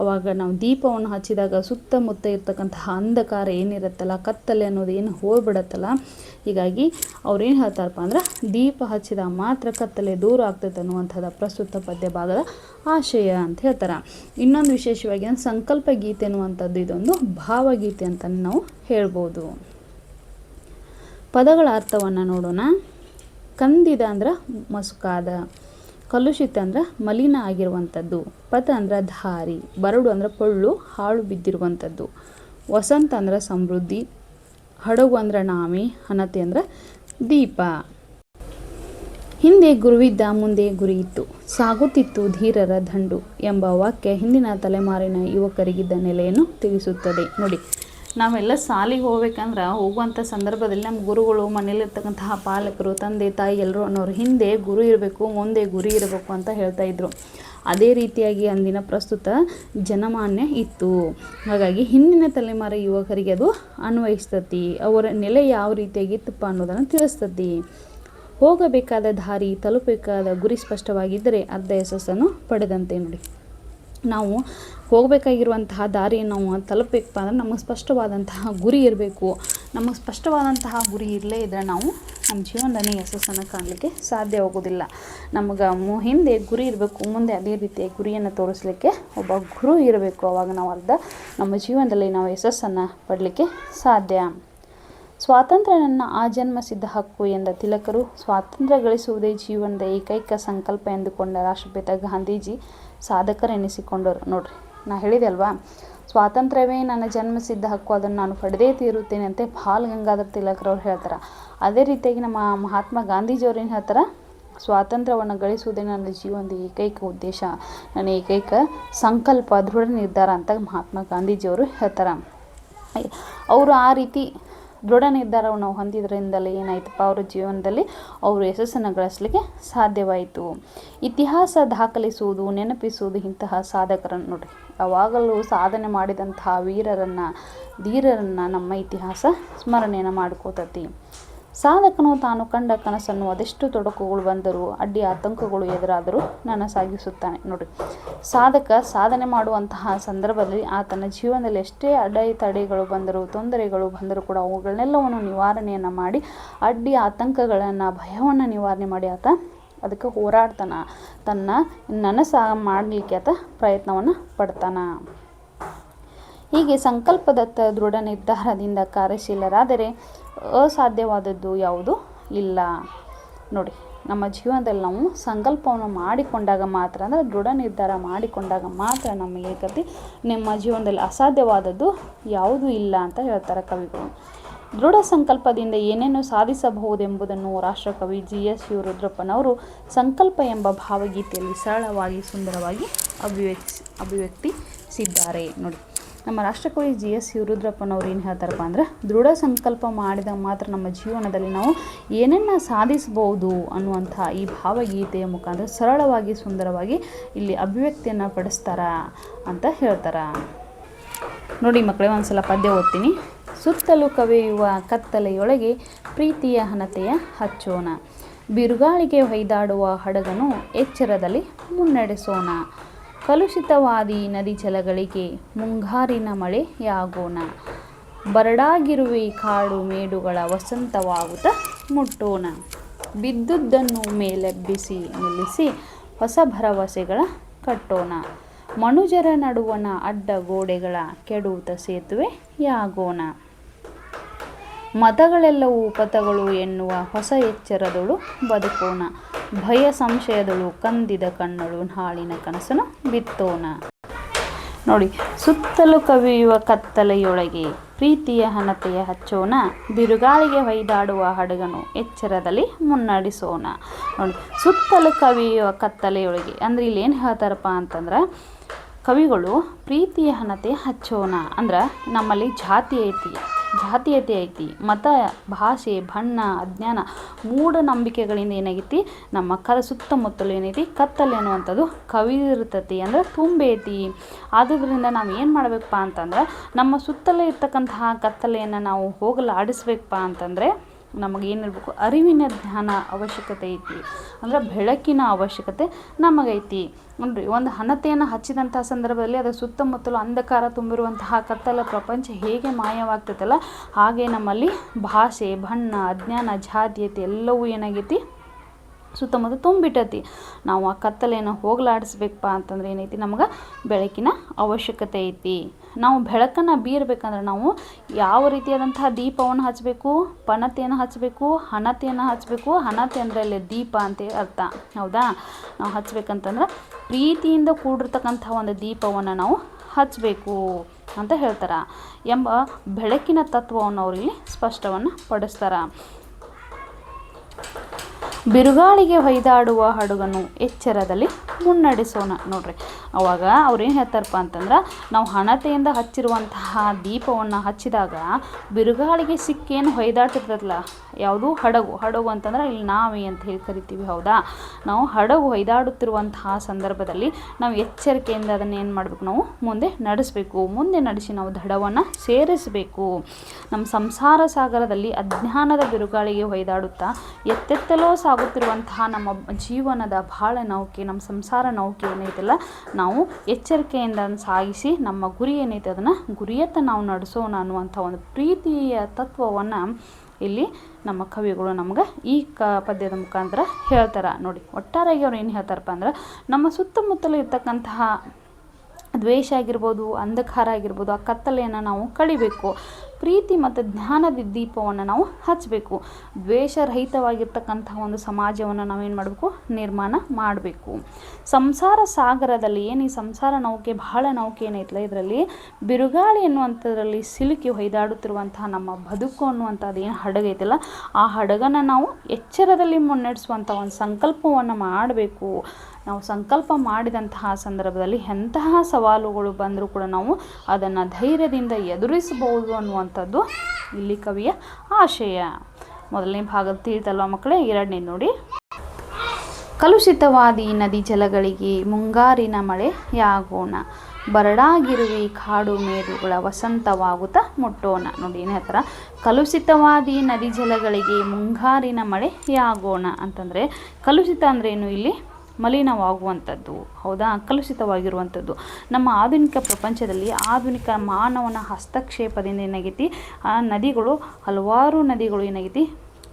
ಅವಾಗ ನಾವು ದೀಪವನ್ನು ಹಚ್ಚಿದಾಗ ಸುತ್ತಮುತ್ತ ಇರ್ತಕ್ಕಂತಹ ಅಂಧಕಾರ ಏನಿರುತ್ತಲ್ಲ, ಕತ್ತಲೆ ಅನ್ನೋದು ಏನು ಹೋಗ್ಬಿಡತ್ತಲ್ಲ, ಹೀಗಾಗಿ ಅವ್ರೇನು ಹೇಳ್ತಾರಪ್ಪ ಅಂದ್ರೆ ದೀಪ ಹಚ್ಚಿದ ಮಾತ್ರ ಕತ್ತಲೆ ದೂರ ಆಗ್ತೈತೆ ಅನ್ನುವಂಥದ್ದು ಪ್ರಸ್ತುತ ಪದ್ಯ ಭಾಗದ ಆಶಯ ಅಂತ ಹೇಳ್ತಾರೆ. ಇನ್ನೊಂದು ವಿಶೇಷವಾಗಿ ಸಂಕಲ್ಪ ಗೀತೆ ಅನ್ನುವಂಥದ್ದು, ಇದೊಂದು ಭಾವಗೀತೆ ಅಂತ ನಾವು ಹೇಳ್ಬೋದು. ಪದಗಳ ಅರ್ಥವನ್ನು ನೋಡೋಣ. ಕಂದಿದ ಅಂದ್ರೆ ಮಸುಕಾದ, ಕಲುಷಿತ ಅಂದ್ರೆ ಮಲಿನ ಆಗಿರುವಂಥದ್ದು, ಪತ ಅಂದ್ರೆ ಧಾರಿ, ಬರಡು ಅಂದ್ರೆ ಪೊಳ್ಳು, ಹಾಳು ಬಿದ್ದಿರುವಂಥದ್ದು, ವಸಂತ ಅಂದ್ರೆ ಸಮೃದ್ಧಿ, ಹಡಗು ಅಂದ್ರೆ ನಾಮಿ, ಹನತೆ ಅಂದ್ರೆ ದೀಪ. ಹಿಂದೆ ಗುರುವಿದ್ದ ಮುಂದೆ ಗುರಿ ಇತ್ತು, ಸಾಗುತ್ತಿತ್ತು ಧೀರರ ದಂಡು ಎಂಬ ವಾಕ್ಯ ಹಿಂದಿನ ತಲೆಮಾರಿನ ಯುವಕರಿಗಿದ್ದ ನೆಲೆಯನ್ನು ತಿಳಿಸುತ್ತದೆ. ನೋಡಿ ನಾವೆಲ್ಲ ಶಾಲಿಗೆ ಹೋಗ್ಬೇಕಂದ್ರೆ ಹೋಗುವಂಥ ಸಂದರ್ಭದಲ್ಲಿ ನಮ್ಮ ಗುರುಗಳು ಮನೇಲಿರ್ತಕ್ಕಂತಹ ಪಾಲಕರು, ತಂದೆ, ತಾಯಿ ಎಲ್ಲರೂ ಅನ್ನೋರು ಹಿಂದೆ ಗುರು ಇರಬೇಕು, ಮುಂದೆ ಗುರಿ ಇರಬೇಕು ಅಂತ ಹೇಳ್ತಾ ಇದ್ರು. ಅದೇ ರೀತಿಯಾಗಿ ಅಂದಿನ ಪ್ರಸ್ತುತ ಜನಮಾನ್ಯ ಇತ್ತು. ಹಾಗಾಗಿ ಹಿಂದಿನ ತಲೆಮಾರ ಯುವಕರಿಗೆ ಅದು ಅನ್ವಯಿಸ್ತತಿ. ಅವರ ನೆಲೆ ಯಾವ ರೀತಿಯಾಗಿ ಇತ್ತಪ್ಪ ಅನ್ನೋದನ್ನು ತಿಳಿಸ್ತತಿ. ಹೋಗಬೇಕಾದ ದಾರಿ, ತಲುಪಬೇಕಾದ ಗುರಿ ಸ್ಪಷ್ಟವಾಗಿದ್ದರೆ ಅರ್ಧ ಯಶಸ್ಸನ್ನು ಪಡೆದಂತೆ ನೋಡಿ. ನಾವು ಹೋಗಬೇಕಾಗಿರುವಂತಹ ದಾರಿಯನ್ನು ನಾವು ತಲುಪಬೇಕಪ್ಪ ಅಂದರೆ ನಮಗೆ ಸ್ಪಷ್ಟವಾದಂತಹ ಗುರಿ ಇರಬೇಕು. ನಮಗೆ ಸ್ಪಷ್ಟವಾದಂತಹ ಗುರಿ ಇರಲೇ ಇದ್ದರೆ ನಾವು ನಮ್ಮ ಜೀವನದಲ್ಲಿ ಯಶಸ್ಸನ್ನು ಕಾಣಲಿಕ್ಕೆ ಸಾಧ್ಯವಾಗೋದಿಲ್ಲ ನಮಗೆ ಮು ಹಿಂದೆ ಗುರಿ ಇರಬೇಕು, ಮುಂದೆ ಅದೇ ರೀತಿಯ ಗುರಿಯನ್ನು ತೋರಿಸಲಿಕ್ಕೆ ಒಬ್ಬ ಗುರು ಇರಬೇಕು. ಅವಾಗ ನಾವು ಅರ್ಧ ನಮ್ಮ ಜೀವನದಲ್ಲಿ ನಾವು ಯಶಸ್ಸನ್ನು ಪಡಲಿಕ್ಕೆ ಸಾಧ್ಯ. ಸ್ವಾತಂತ್ರ್ಯ ನನ್ನ ಜನ್ಮ ಸಿದ್ಧ ಹಕ್ಕು ಎಂದ ತಿಲಕರು ಸ್ವಾತಂತ್ರ್ಯ ಗಳಿಸುವುದೇ ಜೀವನದ ಏಕೈಕ ಸಂಕಲ್ಪ ಎಂದುಕೊಂಡ ರಾಷ್ಟ್ರಪಿತ ಗಾಂಧೀಜಿ ಸಾಧಕರೆನಿಸಿಕೊಂಡರು. ನೋಡ್ರಿ. ನಾ ಹೇಳಿದೆ ಅಲ್ವಾ? ಸ್ವಾತಂತ್ರ್ಯವೇ ನನ್ನ ಜನ್ಮಸಿದ್ಧ ಹಕ್ಕು, ಅದನ್ನು ನಾನು ಪಡೆದೇ ತೀರುತ್ತೇನೆ ಅಂತ ಬಾಲ್ ಗಂಗಾಧರ್ ತಿಲಕ್ರವ್ರು ಹೇಳ್ತಾರೆ. ಅದೇ ರೀತಿಯಾಗಿ ನಮ್ಮ ಮಹಾತ್ಮ ಗಾಂಧೀಜಿಯವ್ರು ಏನು ಹೇಳ್ತಾರೆ? ಸ್ವಾತಂತ್ರ್ಯವನ್ನು ಗಳಿಸುವುದೇ ನನ್ನ ಜೀವನದ ಏಕೈಕ ಉದ್ದೇಶ, ನನ್ನ ಏಕೈಕ ಸಂಕಲ್ಪ, ದೃಢ ನಿರ್ಧಾರ ಅಂತ ಮಹಾತ್ಮ ಗಾಂಧೀಜಿಯವರು ಹೇಳ್ತಾರೆ. ಅವರು ಆ ರೀತಿ ದೃಢ ನಿರ್ಧಾರವನ್ನು ಹೊಂದಿದ್ರಿಂದಲೇ ಏನಾಯಿತಪ್ಪ? ಅವರ ಜೀವನದಲ್ಲಿ ಅವರು ಯಶಸ್ಸನ್ನು ಗಳಿಸಲಿಕ್ಕೆ ಸಾಧ್ಯವಾಯಿತು. ಇತಿಹಾಸ ದಾಖಲಿಸುವುದು, ನೆನಪಿಸುವುದು ಇಂತಹ ಸಾಧಕರನ್ನು ನೋಡಿ. ಯಾವಾಗಲೂ ಸಾಧನೆ ಮಾಡಿದಂತಹ ವೀರರನ್ನು, ಧೀರರನ್ನು ನಮ್ಮ ಇತಿಹಾಸ ಸ್ಮರಣೆಯನ್ನು ಮಾಡ್ಕೋತತಿ. ಸಾಧಕನು ತಾನು ಕಂಡ ಕನಸನ್ನು ಅದೆಷ್ಟು ತೊಡಕುಗಳು ಬಂದರೂ, ಅಡ್ಡಿ ಆತಂಕಗಳು ಎದುರಾದರೂ ಸಾಗಿಸುತ್ತಾನೆ. ನೋಡಿ ಸಾಧಕ ಸಾಧನೆ ಮಾಡುವಂತಹ ಸಂದರ್ಭದಲ್ಲಿ ಆತನ ಜೀವನದಲ್ಲಿ ಎಷ್ಟೇ ಅಡೆತಡೆಗಳು ಬಂದರೂ, ತೊಂದರೆಗಳು ಬಂದರೂ ಕೂಡ ಅವುಗಳನ್ನೆಲ್ಲವನ್ನು ನಿವಾರಣೆಯನ್ನು ಮಾಡಿ, ಅಡ್ಡಿ ಆತಂಕಗಳನ್ನು, ಭಯವನ್ನು ನಿವಾರಣೆ ಮಾಡಿ ಆತ ಅದಕ್ಕೆ ಹೋರಾಡ್ತಾನ. ತನ್ನ ನನಸ ಮಾಡಲಿಕ್ಕೆ ಆತ ಪ್ರಯತ್ನವನ್ನು ಪಡ್ತಾನ. ಹೀಗೆ ಸಂಕಲ್ಪದತ್ತ ದೃಢ ನಿರ್ಧಾರದಿಂದ ಕಾರ್ಯಶೀಲರಾದರೆ ಅಸಾಧ್ಯವಾದದ್ದು ಯಾವುದು ಇಲ್ಲ. ನೋಡಿ, ನಮ್ಮ ಜೀವನದಲ್ಲಿ ನಾವು ಸಂಕಲ್ಪವನ್ನು ಮಾಡಿಕೊಂಡಾಗ ಮಾತ್ರ, ಅಂದರೆ ದೃಢ ನಿರ್ಧಾರ ಮಾಡಿಕೊಂಡಾಗ ಮಾತ್ರ ನಮಗೆ ಕತಿ ನಿಮ್ಮ ಜೀವನದಲ್ಲಿ ಅಸಾಧ್ಯವಾದದ್ದು ಯಾವುದೂ ಇಲ್ಲ ಅಂತ ಹೇಳ್ತಾರೆ ಕವಿಗಳು. ದೃಢ ಸಂಕಲ್ಪದಿಂದ ಏನೇನು ಸಾಧಿಸಬಹುದೆಂಬುದನ್ನು ರಾಷ್ಟ್ರಕವಿ ಜಿ. ಎಸ್. ಶಿವರುದ್ರಪ್ಪನವರು ಸಂಕಲ್ಪ ಎಂಬ ಭಾವಗೀತೆಯಲ್ಲಿ ಸರಳವಾಗಿ ಸುಂದರವಾಗಿ ಅಭಿವ್ಯಕ್ತಿ, ಅಭಿವ್ಯಕ್ತಿಸಿದ್ದಾರೆ. ನೋಡಿ. ನಮ್ಮ ರಾಷ್ಟ್ರಕವಿ ಜಿ ಎಸ್ ಶಿವರುದ್ರಪ್ಪನವ್ರು ಏನು ಹೇಳ್ತಾರಪ್ಪ ಅಂದ್ರೆ, ದೃಢ ಸಂಕಲ್ಪ ಮಾಡಿದಾಗ ಮಾತ್ರ ನಮ್ಮ ಜೀವನದಲ್ಲಿ ನಾವು ಏನನ್ನ ಸಾಧಿಸಬಹುದು ಅನ್ನುವಂಥ ಈ ಭಾವಗೀತೆಯ ಮುಖಾಂತರ ಸರಳವಾಗಿ, ಸುಂದರವಾಗಿ ಇಲ್ಲಿ ಅಭಿವ್ಯಕ್ತಿಯನ್ನು ಪಡಿಸ್ತಾರ ಅಂತ ಹೇಳ್ತಾರೆ. ನೋಡಿ ಮಕ್ಕಳೇ, ಒಂದ್ಸಲ ಪದ್ಯ ಓದ್ತೀನಿ. ಸುತ್ತಲೂ ಕವಿಯುವ ಕತ್ತಲೆಯೊಳಗೆ ಪ್ರೀತಿಯ ಹಣತೆಯ ಹಚ್ಚೋಣ. ಬಿರುಗಾಳಿಗೆ ಹೊಯ್ದಾಡುವ ಹಡಗನು ಎಚ್ಚರದಲ್ಲಿ ಮುನ್ನಡೆಸೋಣ. ಕಲುಷಿತವಾದಿ ನದಿ ಜಲಗಳಿಗೆ ಮುಂಗಾರಿನ ಮಳೆಯಾಗೋಣ. ಬರಡಾಗಿರುವೆ ಕಾಡು ಮೇಡುಗಳ ವಸಂತವಾಗುತ್ತ ಮುಟ್ಟೋಣ. ಬಿದ್ದುದನ್ನು ಮೇಲೆಬ್ಬಿಸಿ ನಿಲ್ಲಿಸಿ ಹೊಸ ಭರವಸೆಗಳ ಕಟ್ಟೋಣ. ಮನುಜರ ನಡುವಣ ಅಡ್ಡ ಗೋಡೆಗಳ ಕೆಡುವುತ ಸೇತುವೆಯಾಗೋಣ ಮತಗಳೆಲ್ಲವೂ ಪಥಗಳು ಎನ್ನುವ ಹೊಸ ಎಚ್ಚರದಳು ಬದುಕೋಣ. ಭಯ ಸಂಶಯದಳು, ಕಂದಿದ ಕಣ್ಣಳು, ನಾಳಿನ ಕನಸನ್ನು ಬಿತ್ತೋಣ. ನೋಡಿ, ಸುತ್ತಲೂ ಕವಿಯುವ ಕತ್ತಲೆಯೊಳಗೆ ಪ್ರೀತಿಯ ಹಣತೆಯ ಹಚ್ಚೋಣ, ಬಿರುಗಾಳಿಗೆ ಹೊಯ್ದಾಡುವ ಹಡಗನು ಎಚ್ಚರದಲ್ಲಿ ಮುನ್ನಡೆಸೋಣ. ನೋಡಿ, ಸುತ್ತಲೂ ಕವಿಯುವ ಕತ್ತಲೆಯೊಳಗೆ, ಅಂದರೆ ಇಲ್ಲಿ ಏನು ಹೇಳ್ತಾರಪ್ಪ ಅಂತಂದ್ರೆ, ಕವಿಗಳು ಪ್ರೀತಿಯ ಹಣತೆ ಹಚ್ಚೋಣ. ಅಂದ್ರೆ ನಮ್ಮಲ್ಲಿ ಜಾತಿ ಐತಿ. ಜಾತೀಯತೆ ಐತಿ. ಮತ, ಭಾಷೆ, ಬಣ್ಣ, ಅಜ್ಞಾನ ಮೂಢನಂಬಿಕೆಗಳಿಂದ ಏನಾಗೈತಿ? ನಮ್ಮ ಕರ ಸುತ್ತಮುತ್ತಲು ಏನೈತಿ? ಕತ್ತಲೆ ಅನ್ನುವಂಥದ್ದು ಕವಿದಿರ್ತತಿ ಅಂದ್ರೆ ತುಂಬೈತಿ ಆದುದರಿಂದ ನಾವು ಏನು ಮಾಡಬೇಕಪ್ಪ ಅಂತಂದ್ರೆ, ನಮ್ಮ ಸುತ್ತಲೇ ಇರ್ತಕ್ಕಂತಹ ಕತ್ತಲೆಯನ್ನು ನಾವು ಹೋಗಲಾಡಿಸ್ಬೇಕಪ್ಪ ಅಂತಂದರೆ ನಮಗೆ ಏನಿರಬೇಕು ಅರಿವಿನ ಜ್ಞಾನ ಅವಶ್ಯಕತೆ ಐತಿ. ಅಂದ್ರೆ ಬೆಳಕಿನ ಅವಶ್ಯಕತೆ ನಮಗೈತಿ. ನೋಡ್ರಿ, ಒಂದು ಹಣತೆಯನ್ನು ಹಚ್ಚಿದಂಥ ಸಂದರ್ಭದಲ್ಲಿ ಅದರ ಸುತ್ತಮುತ್ತಲು ಅಂಧಕಾರ ತುಂಬಿರುವಂತಹ ಕತ್ತಲ ಪ್ರಪಂಚ ಹೇಗೆ ಮಾಯವಾಗ್ತೈತಲ್ಲ, ಹಾಗೆ ನಮ್ಮಲ್ಲಿ ಭಾಷೆ, ಬಣ್ಣ, ಅಜ್ಞಾನ, ಜಾತೀಯತೆ ಎಲ್ಲವೂ ಏನಾಗೈತಿ, ಸುತ್ತಮುತ್ತ ತುಂಬಿಟ್ಟೈತಿ. ನಾವು ಆ ಕತ್ತಲೆಯನ್ನು ಹೋಗಲಾಡಿಸ್ಬೇಕಪ್ಪ ಅಂತಂದ್ರೆ ಏನೈತಿ, ನಮ್ಗೆ ಬೆಳಕಿನ ಅವಶ್ಯಕತೆ ಐತಿ. ನಾವು ಬೆಳಕನ್ನು ಬೀರಬೇಕಂದ್ರೆ ನಾವು ಯಾವ ರೀತಿಯಾದಂತಹ ದೀಪವನ್ನು ಹಚ್ಚಬೇಕು ಪಣತೆಯನ್ನು ಹಚ್ಚಬೇಕು ಹಣತೆಯನ್ನು ಹಚ್ಚಬೇಕು ಹಣತೆ ಅಂದರೆ ಅಲ್ಲಿ ದೀಪ ಅಂತ ಅರ್ಥ. ಹೌದಾ? ನಾವು ಹಚ್ಚಬೇಕಂತಂದ್ರೆ ಪ್ರೀತಿಯಿಂದ ಕೂಡಿರ್ತಕ್ಕಂಥ ಒಂದು ದೀಪವನ್ನು ನಾವು ಹಚ್ಚಬೇಕು ಅಂತ ಹೇಳ್ತಾರೆ. ಎಂಬ ಬೆಳಕಿನ ತತ್ವವನ್ನು ಅವರಿಗೆ ಸ್ಪಷ್ಟವನ್ನು ಪಡಿಸ್ತಾರೆ. ಬಿರುಗಾಳಿಗೆ ಹೊಯ್ದಾಡುವ ಹಡಗನ್ನು ಎಚ್ಚರದಲ್ಲಿ ಮುನ್ನಡೆಸೋಣ ನೋಡ್ರಿ. ಅವಾಗ ಅವ್ರು ಏನು ಹೇಳ್ತಾರಪ್ಪ ಅಂತಂದ್ರೆ ನಾವು ಹಣತೆಯಿಂದ ಹಚ್ಚಿರುವಂತಹ ದೀಪವನ್ನು ಹಚ್ಚಿದಾಗ ಬಿರುಗಾಳಿಗೆ ಸಿಕ್ಕೇನು ಹೊಯ್ದಾಡ್ತಿರ್ತದಲ್ಲ ಯಾವುದು ಹಡಗು ಹಡಗು ಅಂತಂದ್ರೆ ಇಲ್ಲಿ ನಾವಿ ಅಂತ ಹೇಳಿ ಕರಿತೀವಿ, ಹೌದಾ? ನಾವು ಹಡಗು ಹೊಯ್ದಾಡುತ್ತಿರುವಂತಹ ಸಂದರ್ಭದಲ್ಲಿ ನಾವು ಎಚ್ಚರಿಕೆಯಿಂದ ಅದನ್ನು ಏನು ಮಾಡಬೇಕು ನಾವು? ಮುಂದೆ ನಡೆಸಬೇಕು. ಮುಂದೆ ನಡೆಸಿ ನಾವು ದಡವನ್ನು ಸೇರಿಸಬೇಕು. ನಮ್ಮ ಸಂಸಾರ ಸಾಗರದಲ್ಲಿ ಅಜ್ಞಾನದ ಬಿರುಗಾಳಿಗೆ ಹೊಯ್ದಾಡುತ್ತಾ ಎತ್ತೆತ್ತಲೋ ಸಾಗುತ್ತಿರುವಂತಹ ನಮ್ಮ ಜೀವನದ ಬಾಳ ನೌಕೆ ನಮ್ಮ ಸಂಸಾರ ನೌಕೆ ಏನೈತಲ್ಲ ನಾವು ಎಚ್ಚರಿಕೆಯಿಂದ ಸಾಗಿಸಿ ನಮ್ಮ ಗುರಿ ಏನೈತೆ ಅದನ್ನು ಗುರಿಯತ್ತ ನಾವು ನಡೆಸೋಣ ಅನ್ನುವಂಥ ಒಂದು ಪ್ರೀತಿಯ ತತ್ವವನ್ನು ಇಲ್ಲಿ ನಮ್ಮ ಕವಿಗಳು ನಮ್ಗೆ ಈ ಕ ಪದ್ಯದ ಮುಖಾಂತರ ಹೇಳ್ತಾರೆ. ನೋಡಿ, ಒಟ್ಟಾರೆಯಾಗಿ ಅವ್ರು ಏನು ಹೇಳ್ತಾರಪ್ಪ ಅಂದ್ರೆ, ನಮ್ಮ ಸುತ್ತಮುತ್ತಲು ಇರ್ತಕ್ಕಂತಹ ದ್ವೇಷ ಆಗಿರ್ಬೋದು, ಅಂಧಕಾರ ಆಗಿರ್ಬೋದು, ಆ ಕತ್ತಲೆಯನ್ನು ನಾವು ಕಳಿಬೇಕು. ಪ್ರೀತಿ ಮತ್ತು ಜ್ಞಾನದ ದೀಪವನ್ನು ನಾವು ಹಚ್ಚಬೇಕು ದ್ವೇಷರಹಿತವಾಗಿರ್ತಕ್ಕಂಥ ಒಂದು ಸಮಾಜವನ್ನು ನಾವೇನು ಮಾಡಬೇಕು? ನಿರ್ಮಾಣ ಮಾಡಬೇಕು. ಸಂಸಾರ ಸಾಗರದಲ್ಲಿ ಏನು ಈ ಸಂಸಾರ ನೌಕೆ, ಬಹಳ ನೌಕೆ ಏನೈತಲ್ಲ ಇದರಲ್ಲಿ? ಬಿರುಗಾಳಿ ಅನ್ನುವಂಥದ್ರಲ್ಲಿ ಸಿಲುಕಿ ಹೊಯ್ದಾಡುತ್ತಿರುವಂತಹ ನಮ್ಮ ಬದುಕು ಅನ್ನುವಂಥದ್ದು ಏನು ಹಡಗೈತಲ್ಲ, ಆ ಹಡಗನ್ನು ನಾವು ಎಚ್ಚರದಲ್ಲಿ ಮುನ್ನಡೆಸುವಂಥ ಒಂದು ಸಂಕಲ್ಪವನ್ನು ಮಾಡಬೇಕು. ನಾವು ಸಂಕಲ್ಪ ಮಾಡಿದಂತಹ ಸಂದರ್ಭದಲ್ಲಿ ಎಂತಹ ಸವಾಲುಗಳು ಬಂದರೂ ಕೂಡ ನಾವು ಅದನ್ನು ಧೈರ್ಯದಿಂದ ಎದುರಿಸಬಹುದು ಅನ್ನುವಂಥದ್ದು ಇಲ್ಲಿ ಕವಿಯ ಆಶಯ. ಮೊದಲನೇ ಭಾಗ ತಿಳಿತಲ್ವ ಮಕ್ಕಳೇ, ಎರಡನೇ ನೋಡಿ. ಕಲುಷಿತವಾದಿ ನದಿ ಜಲಗಳಿಗೆ ಮುಂಗಾರಿನ ಮಳೆಯಾಗೋಣ ಬರಡಾಗಿರುವಿ ಕಾಡು ಮೇರುಗಳ ವಸಂತವಾಗುತ್ತಾ ಮುಟ್ಟೋಣ. ನೋಡಿ ಏನೇ ಹತ್ರ ಕಲುಷಿತವಾದಿ ನದಿ ಜಲಗಳಿಗೆ ಮುಂಗಾರಿನ ಮಳೆಯಾಗೋಣ ಅಂತಂದರೆ, ಕಲುಷಿತ ಅಂದ್ರೇನು ಇಲ್ಲಿ? ಮಲಿನವಾಗುವಂಥದ್ದು. ಹೌದಾ? ಕಲುಷಿತವಾಗಿರುವಂಥದ್ದು. ನಮ್ಮ ಆಧುನಿಕ ಪ್ರಪಂಚದಲ್ಲಿ ಆಧುನಿಕ ಮಾನವನ ಹಸ್ತಕ್ಷೇಪದಿಂದ ಏನಾಗೈತಿ? ಆ ನದಿಗಳು, ಹಲವಾರು ನದಿಗಳು ಏನಾಗೈತಿ?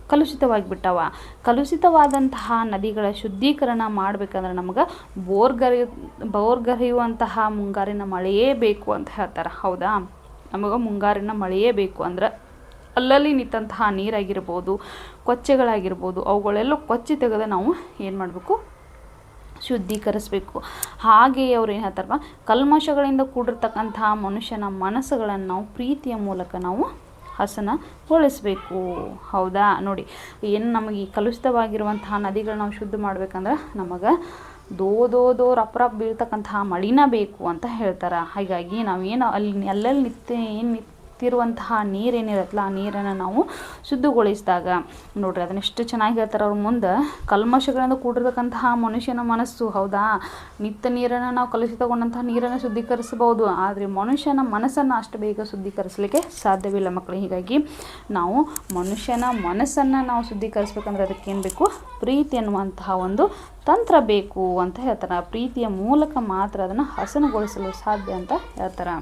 ಕಲುಷಿತವಾಗಿಬಿಟ್ಟವ. ಕಲುಷಿತವಾದಂತಹ ನದಿಗಳ ಶುದ್ಧೀಕರಣ ಮಾಡಬೇಕಂದ್ರೆ ನಮ್ಗೆ ಬೋರ್ಗರಿ, ಬೋರ್ಗರಿಯುವಂತಹ ಮುಂಗಾರಿನ ಮಳೆಯೇ ಬೇಕು ಅಂತ ಹೇಳ್ತಾರೆ. ಹೌದಾ? ನಮಗೆ ಮುಂಗಾರಿನ ಮಳೆಯೇ ಬೇಕು ಅಂದ್ರೆ ಅಲ್ಲಲ್ಲಿ ನಿಂತಹ ನೀರಾಗಿರ್ಬೋದು, ಕೊಚ್ಚೆಗಳಾಗಿರ್ಬೋದು, ಅವುಗಳೆಲ್ಲ ಕೊಚ್ಚಿ ತೆಗೆದ ನಾವು ಏನು ಮಾಡಬೇಕು ಶುದ್ಧೀಕರಿಸಬೇಕು. ಹಾಗೆಯೇ ಅವ್ರು ಏನು ಹೇಳ್ತಾರಪ್ಪ? ಕಲ್ಮಶಗಳಿಂದ ಕೂಡಿರ್ತಕ್ಕಂತಹ ಮನುಷ್ಯನ ಮನಸ್ಸುಗಳನ್ನು ನಾವು ಪ್ರೀತಿಯ ಮೂಲಕ ನಾವು ಹಸನಗೊಳಿಸಬೇಕು. ಹೌದಾ? ನೋಡಿ, ಏನು ನಮಗೆ ಈ ಕಲುಷಿತವಾಗಿರುವಂತಹ ನದಿಗಳನ್ನ ನಾವು ಶುದ್ಧ ಮಾಡ್ಬೇಕಂದ್ರೆ ನಮಗೆ ದೋ ದೋ ದೋ ರಪ್ಪ ರಪ್ ಬೀಳ್ತಕ್ಕಂತಹ ಮಳಿನ ಬೇಕು ಅಂತ ಹೇಳ್ತಾರೆ. ಹಾಗಾಗಿ ನಾವೇನು ಅಲ್ಲಿ, ಅಲ್ಲಲ್ಲಿ ನಿತ್ಯ ಏನು ನಿತ್ಯ ನಿಂತಿರುವಂತಹ ನೀರೇನಿರತ್ತಲ್ಲ, ಆ ನೀರನ್ನು ನಾವು ಶುದ್ಧಗೊಳಿಸಿದಾಗ, ನೋಡ್ರಿ ಅದನ್ನ ಎಷ್ಟು ಚೆನ್ನಾಗಿ ಹೇಳ್ತಾರೆ ಅವ್ರ ಮುಂದೆ, ಕಲ್ಮಶಗಳಿಂದ ಕೂಡಿರ್ತಕ್ಕಂತಹ ಮನುಷ್ಯನ ಮನಸ್ಸು, ಹೌದಾ? ನಿತ್ಯ ನೀರನ್ನು ನಾವು ಕಲುಷಿತಗೊಂಡಂತಹ ನೀರನ್ನು ಶುದ್ಧೀಕರಿಸಬಹುದು, ಆದರೆ ಮನುಷ್ಯನ ಮನಸ್ಸನ್ನು ಅಷ್ಟು ಬೇಗ ಶುದ್ಧೀಕರಿಸಲಿಕ್ಕೆ ಸಾಧ್ಯವಿಲ್ಲ ಮಕ್ಕಳು ಹೀಗಾಗಿ ನಾವು ಮನುಷ್ಯನ ಮನಸ್ಸನ್ನು ನಾವು ಶುದ್ಧೀಕರಿಸ್ಬೇಕಂದ್ರೆ ಅದಕ್ಕೇನು ಬೇಕು? ಪ್ರೀತಿ ಅನ್ನುವಂತಹ ಒಂದು ತಂತ್ರ ಬೇಕು ಅಂತ ಹೇಳ್ತಾರೆ. ಪ್ರೀತಿಯ ಮೂಲಕ ಮಾತ್ರ ಅದನ್ನು ಹಸನಗೊಳಿಸಲು ಸಾಧ್ಯ ಅಂತ ಹೇಳ್ತಾರೆ.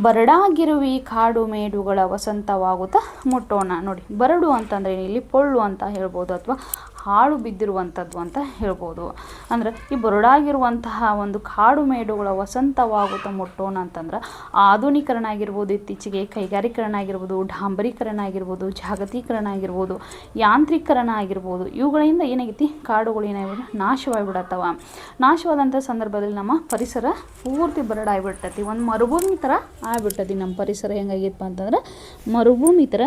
ಬರಡಾಗಿರುವಿ ಕಾಡು ಮೇಡುಗಳ ವಸಂತವಾಗುತ್ತಾ ಮುಟ್ಟೋಣ. ನೋಡಿ ಬರಡು ಅಂತಂದರೆ ಇಲ್ಲಿ ಪೊಳ್ಳು ಅಂತ ಹೇಳ್ಬೋದು ಅಥವಾ ಹಾಳು ಬಿದ್ದಿರುವಂಥದ್ದು ಅಂತ ಹೇಳ್ಬೋದು. ಅಂದರೆ ಈ ಬರಡಾಗಿರುವಂತಹ ಒಂದು ಕಾಡು ಮೇಡುಗಳ ವಸಂತವಾಗುತ್ತ ಮುಟ್ಟೋಣ ಅಂತಂದ್ರೆ ಆಧುನೀಕರಣ ಆಗಿರ್ಬೋದು, ಇತ್ತೀಚೆಗೆ ಕೈಗಾರೀಕರಣ ಆಗಿರ್ಬೋದು, ಡಾಂಬರೀಕರಣ ಆಗಿರ್ಬೋದು, ಜಾಗತೀಕರಣ ಆಗಿರ್ಬೋದು, ಯಾಂತ್ರೀಕರಣ ಆಗಿರ್ಬೋದು, ಇವುಗಳಿಂದ ಏನಾಗೈತಿ? ಕಾಡುಗಳು ಏನಾಗ್ಬಿಟ್ಟು ನಾಶವಾಗಿಬಿಡತ್ತವ. ನಾಶವಾದಂಥ ಸಂದರ್ಭದಲ್ಲಿ ನಮ್ಮ ಪರಿಸರ ಪೂರ್ತಿ ಬರಡಾಗಿಬಿಡ್ತೈತಿ. ಒಂದು ಮರುಭೂಮಿ ಥರ ಆಗ್ಬಿಟ್ಟತಿ ನಮ್ಮ ಪರಿಸರ ಹೆಂಗಾಗಿತ್ತಪ್ಪ ಅಂತಂದ್ರೆ ಮರುಭೂಮಿ ಥರ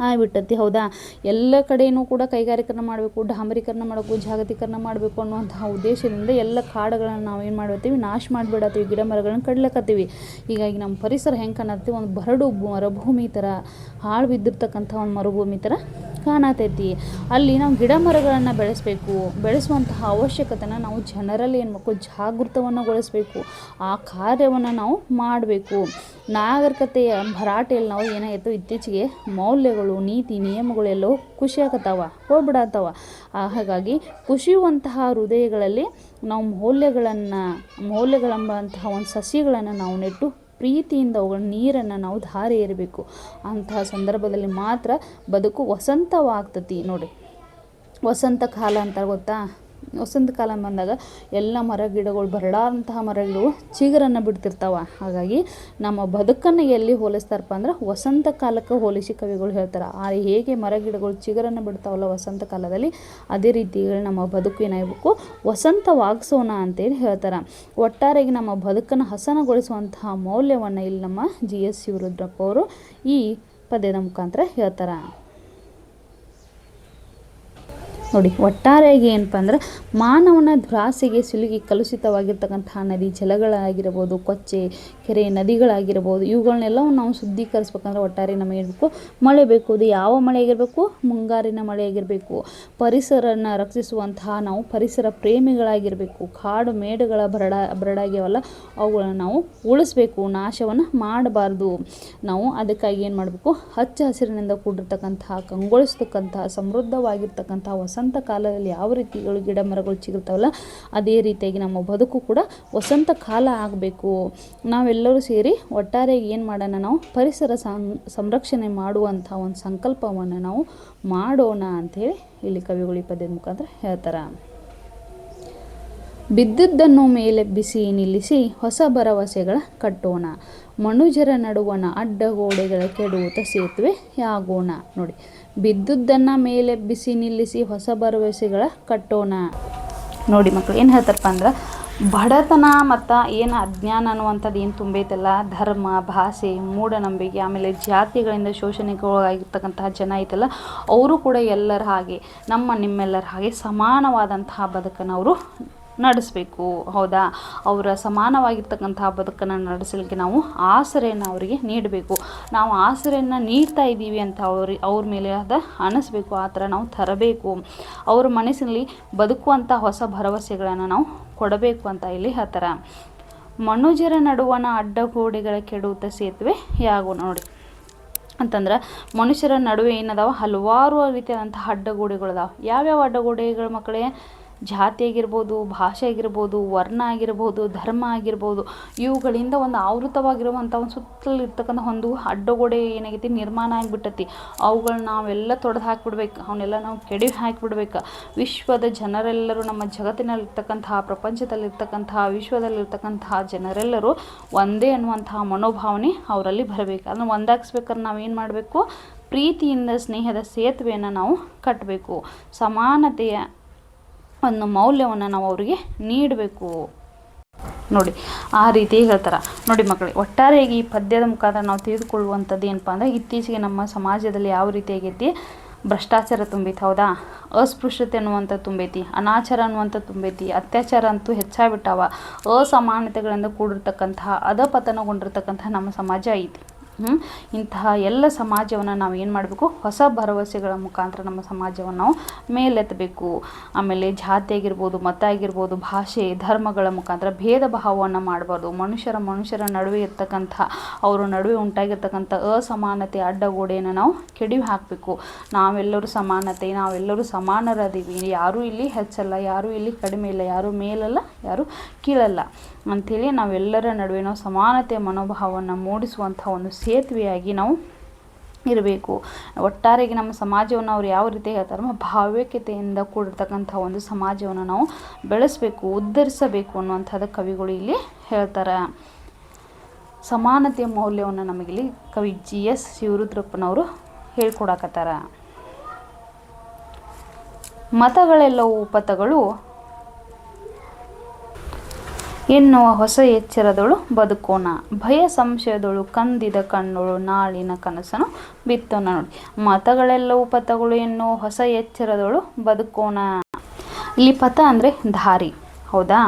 ಆಗ್ಬಿಟ್ಟತಿ, ಹೌದಾ? ಎಲ್ಲ ಕಡೆಯೂ ಕೂಡ ಕೈಗಾರಿಕರಣ ಮಾಡಬೇಕು, ಡಾಂಬರೀಕರಣ ಮಾಡಬೇಕು, ಜಾಗತೀಕರಣ ಮಾಡಬೇಕು ಅನ್ನುವಂತಹ ಉದ್ದೇಶದಿಂದ ಎಲ್ಲ ಕಾಡುಗಳನ್ನು ನಾವು ಏನು ಮಾಡ್ತೀವಿ ನಾಶ ಮಾಡಿಬಿಡತ್ತೀವಿ ಗಿಡ ಮರಗಳನ್ನು ಕಡ್ಲಕತ್ತೀವಿ. ಹೀಗಾಗಿ ನಮ್ಮ ಪರಿಸರ ಹೆಂಗೆ ಕಾಣತ್ತೀವಿ, ಒಂದು ಬರಡು ಮರುಭೂಮಿ ಥರ ಹಾಳು ಬಿದ್ದಿರ್ತಕ್ಕಂಥ ಒಂದು ಮರುಭೂಮಿ ಥರ ಕಾಣತೈತಿ. ಅಲ್ಲಿ ನಾವು ಗಿಡ ಮರಗಳನ್ನು ಬೆಳೆಸಬೇಕು, ಬೆಳೆಸುವಂತಹ ಅವಶ್ಯಕತೆನ ನಾವು ಜನರಲ್ಲಿ ಏನು ಮಾಡಬೇಕು ಜಾಗೃತವನ್ನುಗೊಳಿಸಬೇಕು ಆ ಕಾರ್ಯವನ್ನು ನಾವು ಮಾಡಬೇಕು. ನಾಗರಿಕತೆಯ ಭರಾಟೆಯಲ್ಲಿ ನಾವು ಏನಾಗಿತ್ತು ಇತ್ತೀಚೆಗೆ ಮೌಲ್ಯಗಳು, ನೀತಿ, ನಿಯಮಗಳು ಎಲ್ಲವೂ ಖುಷಿಯಾಗತ್ತಾವ ಹೋಗ್ಬಿಡತ್ತವ. ಹಾಗಾಗಿ ಖುಷಿಯುವಂತಹ ಹೃದಯಗಳಲ್ಲಿ ನಾವು ಮೌಲ್ಯಗಳನ್ನು, ಮೌಲ್ಯಗಳೆಂಬಂತಹ ಒಂದು ಸಸಿಗಳನ್ನು ನಾವು ನೆಟ್ಟು ಪ್ರೀತಿಯಿಂದ ಅವುಗಳ ನೀರನ್ನು ನಾವು ಧಾರೆ ಇರಬೇಕು ಅಂತಹ ಸಂದರ್ಭದಲ್ಲಿ ಮಾತ್ರ ಬದುಕು ವಸಂತವಾಗ್ತತಿ ನೋಡಿ ವಸಂತ ಕಾಲ ಅಂತ ಗೊತ್ತಾ? ವಸಂತ ಕಾಲ ಬಂದಾಗ ಎಲ್ಲ ಮರ ಗಿಡಗಳು ಬರಡಾದಂತಹ ಮರಗಳು ಚಿಗುರನ್ನು ಬಿಡ್ತಿರ್ತಾವೆ. ಹಾಗಾಗಿ ನಮ್ಮ ಬದುಕನ್ನು ಎಲ್ಲಿ ಹೋಲಿಸ್ತಾರಪ್ಪ ಅಂದ್ರೆ ವಸಂತ ಕಾಲಕ್ಕೆ ಹೋಲಿಸಿ ಕವಿಗಳು ಹೇಳ್ತಾರೆ. ಆ ಹೇಗೆ ಮರ ಗಿಡಗಳು ಚಿಗುರನ್ನು ಬಿಡ್ತಾವಲ್ಲ ವಸಂತ ಕಾಲದಲ್ಲಿ? ಅದೇ ರೀತಿ ನಮ್ಮ ಬದುಕು ಏನಾಗಬೇಕು? ವಸಂತವಾಗಿಸೋಣ ಅಂತೇಳಿ ಹೇಳ್ತಾರೆ. ಒಟ್ಟಾರೆಗೆ ನಮ್ಮ ಬದುಕನ್ನು ಹಸನಗೊಳಿಸುವಂತಹ ಮೌಲ್ಯವನ್ನು ಇಲ್ಲಿ ನಮ್ಮ ಜಿ ಎಸ್ ಶಿವರುದ್ರಪ್ಪ ಅವರು ಈ ಪದ್ಯದ ಮುಖಾಂತರ ಹೇಳ್ತಾರೆ. ನೋಡಿ, ಒಟ್ಟಾರೆಯಾಗಿ ಏನಪ್ಪ ಅಂದ್ರೆ ಮಾನವನ ದುರಾಸೆಗೆ ಸಿಲುಗಿ ಕಲುಷಿತವಾಗಿರ್ತಕ್ಕಂತಹ ನದಿ ಜಲಗಳಾಗಿರ್ಬೋದು, ಕೊಚ್ಚೆ, ಕೆರೆ ನದಿಗಳಾಗಿರ್ಬೋದು ಇವುಗಳನ್ನೆಲ್ಲವೂ ನಾವು ಶುದ್ಧೀಕರಿಸ್ಬೇಕಂದ್ರೆ ಒಟ್ಟಾರೆ ನಮಗೆ ಇರಬೇಕು ಮಳೆ ಬೇಕು. ಅದು ಯಾವ ಮಳೆ ಆಗಿರಬೇಕು? ಮುಂಗಾರಿನ ಮಳೆ ಆಗಿರಬೇಕು. ಪರಿಸರನ ರಕ್ಷಿಸುವಂತಹ ನಾವು ಪರಿಸರ ಪ್ರೇಮಿಗಳಾಗಿರಬೇಕು. ಕಾಡು ಮೇಡುಗಳ ಬರಡ, ಬರಡಾಗ್ಯವಲ್ಲ, ಅವುಗಳನ್ನು ನಾವು ಉಳಿಸ್ಬೇಕು. ನಾಶವನ್ನು ಮಾಡಬಾರ್ದು. ನಾವು ಅದಕ್ಕಾಗಿ ಏನು ಮಾಡಬೇಕು? ಹಚ್ಚ ಹಸಿರಿನಿಂದ ಕೂಡಿರ್ತಕ್ಕಂತಹ, ಕಂಗೊಳಿಸ್ತಕ್ಕಂತಹ ಸಮೃದ್ಧವಾಗಿರ್ತಕ್ಕಂಥ ವಸಂತ ಕಾಲದಲ್ಲಿ ಯಾವ ರೀತಿಗಳು ಗಿಡ ಮರಗಳು ಚಿಗುರ್ತಾವಲ್ಲ, ಅದೇ ರೀತಿಯಾಗಿ ನಮ್ಮ ಬದುಕು ಕೂಡ ವಸಂತ ಕಾಲ ಆಗಬೇಕು. ನಾವೆಲ್ಲರೂ ಸೇರಿ ಒಟ್ಟಾರೆಯಾಗಿ ಏನು ಮಾಡೋಣ ನಾವು? ಪರಿಸರ ಸಂರಕ್ಷಣೆ ಮಾಡುವಂಥ ಒಂದು ಸಂಕಲ್ಪವನ್ನು ನಾವು ಮಾಡೋಣ ಅಂಥೇಳಿ ಇಲ್ಲಿ ಕವಿಗಳು ಈ ಪದ್ಯದ ಮುಖಾಂತರ ಹೇಳ್ತಾರೆ. ಬಿದ್ದುದನ್ನು ಮೇಲೆ ಬಿಸಿ ನಿಲ್ಲಿಸಿ ಹೊಸ ಭರವಸೆಗಳ ಕಟ್ಟೋಣ. ಮನುಜರ ನಡುವಣ ಅಡ್ಡಗೋಡೆಗಳ ಕೆಡುವುತ ಸೇತುವೆ ಯಾಗೋಣ? ನೋಡಿ ಬಿದ್ದುದನ್ನು ಮೇಲೆ ಬಿಸಿ ನಿಲ್ಲಿಸಿ ಹೊಸ ಭರವಸೆಗಳ ಕಟ್ಟೋಣ. ನೋಡಿ ಮಕ್ಕಳು ಏನು ಹೇಳ್ತಾರಪ್ಪ ಅಂದ್ರೆ ಬಡತನ ಮತ್ತು ಏನು ಅಜ್ಞಾನ ಅನ್ನುವಂಥದ್ದು ಏನು ತುಂಬೈತಲ್ಲ? ಧರ್ಮ, ಭಾಷೆ, ಮೂಢನಂಬಿಕೆ, ಆಮೇಲೆ ಜಾತಿಗಳಿಂದ ಶೋಷಣೆಗೆ ಒಳಗಾಗಿರ್ತಕ್ಕಂತಹ ಜನ ಐತಲ್ಲ, ಅವರು ಕೂಡ ಎಲ್ಲರ ಹಾಗೆ, ನಮ್ಮ ನಿಮ್ಮೆಲ್ಲರ ಹಾಗೆ ಸಮಾನವಾದಂತಹ ಬದುಕನ್ನು ಅವರು ನಡೆಸಬೇಕು. ಹೌದಾ? ಅವರ ಸಮಾನವಾಗಿರ್ತಕ್ಕಂತಹ ಬದುಕನ್ನು ನಡೆಸಲಿಕ್ಕೆ ನಾವು ಆಸರೆಯನ್ನು ಅವರಿಗೆ ನೀಡಬೇಕು. ನಾವು ಆಸರೆಯನ್ನು ನೀಡ್ತಾ ಇದ್ದೀವಿ ಅಂತ ಅವ್ರಿಗೆ ಅವ್ರ ಮೇಲೆ ಅದ ಅನಿಸ್ಬೇಕು. ಆ ಥರ ನಾವು ತರಬೇಕು. ಅವ್ರ ಮನಸ್ಸಿನಲ್ಲಿ ಬದುಕುವಂಥ ಹೊಸ ಭರವಸೆಗಳನ್ನು ನಾವು ಕೊಡಬೇಕು ಅಂತ ಇಲ್ಲಿ ಹೇಳ್ತಾರೆ. ಮನುಜರ ನಡುವಣ ಅಡ್ಡಗೋಡೆಗಳ ಕೆಡುವುದ ಸೇತುವೆ ಯಾಗು ನೋಡಿ. ಅಂತಂದ್ರೆ ಮನುಷ್ಯರ ನಡುವೆ ಏನದಾವ? ಹಲವಾರು ರೀತಿಯಾದಂಥ ಅಡ್ಡಗೋಡೆಗಳು ಅದಾವ ಯಾವ್ಯಾವ ಅಡ್ಡಗೋಡೆಗಳ ಮಕ್ಕಳೇ? ಜಾತಿ ಆಗಿರ್ಬೋದು, ಭಾಷೆ ಆಗಿರ್ಬೋದು, ವರ್ಣ ಆಗಿರ್ಬೋದು, ಧರ್ಮ ಆಗಿರ್ಬೋದು, ಇವುಗಳಿಂದ ಒಂದು ಆವೃತವಾಗಿರುವಂಥ ಒಂದು ಸುತ್ತಲೂ ಇರ್ತಕ್ಕಂಥ ಒಂದು ಅಡ್ಡಗೋಡೆ ಏನಾಗೈತಿ, ನಿರ್ಮಾಣ ಆಗಿಬಿಟ್ಟತಿ. ಅವುಗಳನ್ನ ನಾವೆಲ್ಲ ತೊಡೆದು ಹಾಕಿಬಿಡ್ಬೇಕು ಅವನ್ನೆಲ್ಲ ನಾವು ಕೆಡವಿ ಹಾಕಿಬಿಡ್ಬೇಕು. ವಿಶ್ವದ ಜನರೆಲ್ಲರೂ ನಮ್ಮ ಜಗತ್ತಿನಲ್ಲಿರ್ತಕ್ಕಂತಹ ಪ್ರಪಂಚದಲ್ಲಿರ್ತಕ್ಕಂತಹ ವಿಶ್ವದಲ್ಲಿರ್ತಕ್ಕಂತಹ ಜನರೆಲ್ಲರೂ ಒಂದೇ ಅನ್ನುವಂತಹ ಮನೋಭಾವನೆ ಅವರಲ್ಲಿ ಬರಬೇಕು. ಅದನ್ನು ಒಂದಾಗಿಸ್ಬೇಕಾದ್ರೆ ನಾವೇನು ಮಾಡಬೇಕು? ಪ್ರೀತಿಯಿಂದ, ಸ್ನೇಹದ ಸೇತುವೆಯನ್ನು ನಾವು ಕಟ್ಟಬೇಕು ಸಮಾನತೆಯ ಒಂದು ಮೌಲ್ಯವನ್ನು ನಾವು ಅವರಿಗೆ ನೀಡಬೇಕು. ನೋಡಿ, ಆ ರೀತಿ ಹೇಳ್ತಾರೆ. ನೋಡಿ ಮಕ್ಕಳೇ, ಒಟ್ಟಾರೆಯಾಗಿ ಈ ಪದ್ಯದ ಮುಖಾಂತರ ನಾವು ತಿಳಿದುಕೊಳ್ಳುವಂಥದ್ದು ಏನಪ್ಪ ಅಂದರೆ ಇತ್ತೀಚೆಗೆ ನಮ್ಮ ಸಮಾಜದಲ್ಲಿ ಯಾವ ರೀತಿ ಆಗೈತಿ? ಭ್ರಷ್ಟಾಚಾರ ತುಂಬೈತಿ, ಹೌದಾ? ಅಸ್ಪೃಶ್ಯತೆ ಅನ್ನುವಂಥ ತುಂಬೈತಿ, ಅನಾಚಾರ ಅನ್ನುವಂಥ ತುಂಬೈತಿ, ಅತ್ಯಾಚಾರ ಅಂತೂ ಹೆಚ್ಚಾಗ್ಬಿಟ್ಟಾವ. ಅಸಮಾನತೆಗಳಿಂದ ಕೂಡಿರ್ತಕ್ಕಂತಹ, ಅಧಪತನಗೊಂಡಿರ್ತಕ್ಕಂತಹ ನಮ್ಮ ಸಮಾಜ ಐತಿ. ಇಂತಹ ಎಲ್ಲ ಸಮಾಜವನ್ನು ನಾವು ಏನು ಮಾಡಬೇಕು? ಹೊಸ ಭರವಸೆಗಳ ಮುಖಾಂತರ ನಮ್ಮ ಸಮಾಜವನ್ನು ನಾವು ಮೇಲೆತ್ತಬೇಕು. ಆಮೇಲೆ ಜಾತಿ ಆಗಿರ್ಬೋದು ಮತ ಆಗಿರ್ಬೋದು ಭಾಷೆ, ಧರ್ಮಗಳ ಮುಖಾಂತರ ಭೇದ ಭಾವವನ್ನು ಮಾಡಬಾರ್ದು. ಮನುಷ್ಯರ ಮನುಷ್ಯರ ನಡುವೆ ಇರ್ತಕ್ಕಂಥ, ಅವರ ನಡುವೆ ಉಂಟಾಗಿರ್ತಕ್ಕಂಥ ಅಸಮಾನತೆ, ಅಡ್ಡಗೋಡೆಯನ್ನು ನಾವು ಕೆಡಿವಿ ಹಾಕಬೇಕು. ನಾವೆಲ್ಲರೂ ಸಮಾನತೆ, ನಾವೆಲ್ಲರೂ ಸಮಾನರಾದೀವಿ. ಯಾರೂ ಇಲ್ಲಿ ಹೆಚ್ಚಲ್ಲ, ಯಾರೂ ಇಲ್ಲಿ ಕಡಿಮೆ ಇಲ್ಲ, ಯಾರೂ ಮೇಲಲ್ಲ, ಯಾರೂ ಕೀಳಲ್ಲ. ಅಂಥೇಳಿ ನಾವೆಲ್ಲರ ನಡುವೆ ನಾವು ಸಮಾನತೆ ಮನೋಭಾವವನ್ನು ಮೂಡಿಸುವಂಥ ಒಂದು ಸೇತುವೆಯಾಗಿ ನಾವು ಇರಬೇಕು. ಒಟ್ಟಾರೆಗೆ ನಮ್ಮ ಸಮಾಜವನ್ನು ಅವ್ರು ಯಾವ ರೀತಿ ಹೇಳ್ತಾರೋ ಭಾವ್ಯಕತೆಯಿಂದ ಕೂಡಿರ್ತಕ್ಕಂಥ ಒಂದು ಸಮಾಜವನ್ನು ನಾವು ಬೆಳೆಸಬೇಕು, ಉದ್ಧರಿಸಬೇಕು ಅನ್ನುವಂಥದ್ದು ಕವಿಗಳು ಇಲ್ಲಿ ಹೇಳ್ತಾರೆ. ಸಮಾನತೆಯ ಮೌಲ್ಯವನ್ನು ನಮಗಿಲ್ಲಿ ಕವಿ ಜಿ ಎಸ್ ಶಿವರುದ್ರಪ್ಪನವರು ಹೇಳ್ಕೊಡಕತ್ತಾರ. ಮತಗಳೆಲ್ಲವೂ ಪಥಗಳು ಎನ್ನುವ ಹೊಸ ಎಚ್ಚರದಳು ಬದುಕೋಣ. ಭಯ ಸಂಶಯದಳು ಕಂದಿದ ಕಣ್ಣುಳು ನಾಳಿನ ಕನಸನು ಬಿತ್ತೋಣ ನೋಡಿ. ಮತಗಳೆಲ್ಲವೂ ಪಥಗಳು ಎನ್ನುವ ಹೊಸ ಎಚ್ಚರದಳು ಬದುಕೋಣ. ಇಲ್ಲಿ ಪಥ ಅಂದರೆ ದಾರಿ ಹೌದಾ?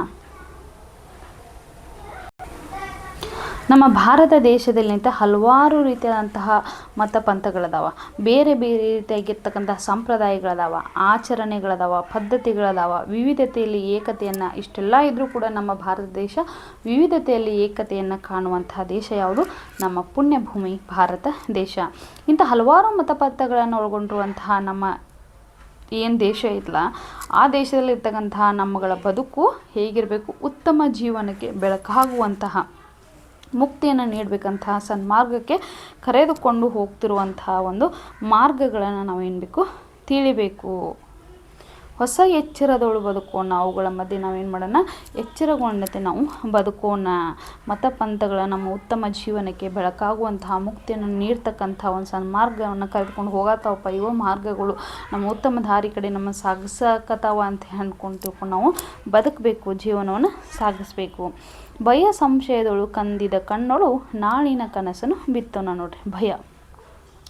ನಮ್ಮ ಭಾರತ ದೇಶದಲ್ಲಿಂತ ಹಲವಾರು ರೀತಿಯಾದಂತಹ ಮತ ಪಂಥಗಳದಾವ ಬೇರೆ ಬೇರೆ ರೀತಿಯಾಗಿರ್ತಕ್ಕಂತಹ ಸಂಪ್ರದಾಯಗಳದಾವ, ಆಚರಣೆಗಳದಾವ, ಪದ್ಧತಿಗಳದಾವ. ವಿವಿಧತೆಯಲ್ಲಿ ಏಕತೆಯನ್ನು ಇಷ್ಟೆಲ್ಲ ಇದ್ದರೂ ಕೂಡ ನಮ್ಮ ಭಾರತ ದೇಶ ವಿವಿಧತೆಯಲ್ಲಿ ಏಕತೆಯನ್ನು ಕಾಣುವಂತಹ ದೇಶ ಯಾವುದು? ನಮ್ಮ ಪುಣ್ಯಭೂಮಿ ಭಾರತ ದೇಶ. ಇಂಥ ಹಲವಾರು ಮತಪಂಥಗಳನ್ನು ಒಳಗೊಂಡಿರುವಂತಹ ನಮ್ಮ ಏನು ದೇಶ ಐತಲ್ಲ ಆ ದೇಶದಲ್ಲಿರ್ತಕ್ಕಂತಹ ನಮ್ಮಗಳ ಬದುಕು ಹೇಗಿರಬೇಕು? ಉತ್ತಮ ಜೀವನಕ್ಕೆ ಬೆಳಕಾಗುವಂತಹ ಮುಕ್ತಿಯನ್ನು ನೀಡಬೇಕಂತಹ ಸನ್ಮಾರ್ಗಕ್ಕೆ ಕರೆದುಕೊಂಡು ಹೋಗ್ತಿರುವಂತಹ ಒಂದು ಮಾರ್ಗಗಳನ್ನು ನಾವು ಏನು ಬೇಕು ತಿಳಿಬೇಕು. ಹೊಸ ಎಚ್ಚರದೊಳು ಬದುಕೋಣ ಅವುಗಳ ಮಧ್ಯೆ ನಾವೇನು ಮಾಡೋಣ? ಎಚ್ಚರಗೊಂಡತೆ ನಾವು ಬದುಕೋಣ ಮತಪಂಥಗಳ ನಮ್ಮ ಉತ್ತಮ ಜೀವನಕ್ಕೆ ಬೆಳಕಾಗುವಂತಹ ಮುಕ್ತಿಯನ್ನು ನೀಡ್ತಕ್ಕಂಥ ಒಂದು ಸನ್ಮಾರ್ಗವನ್ನು ಕರೆದುಕೊಂಡು ಹೋಗತ್ತಾವಪ್ಪ ಇವ ಮಾರ್ಗಗಳು. ನಮ್ಮ ಉತ್ತಮ ದಾರಿ ಕಡೆ ನಮ್ಮ ಸಾಗಿಸಕತ್ತಾವ ಅಂತ ಅಂದ್ಕೊಂಡು ತಿಳ್ಕೊಂಡು ನಾವು ಬದುಕಬೇಕು, ಜೀವನವನ್ನು ಸಾಗಿಸ್ಬೇಕು. ಭಯ ಸಂಶಯದೊಳು ಕಂದಿದ ಕಣ್ಣೊಳು ನಾಳಿನ ಕನಸನ್ನು ಬಿತ್ತೋಣ ನೋಡ್ರಿ. ಭಯ.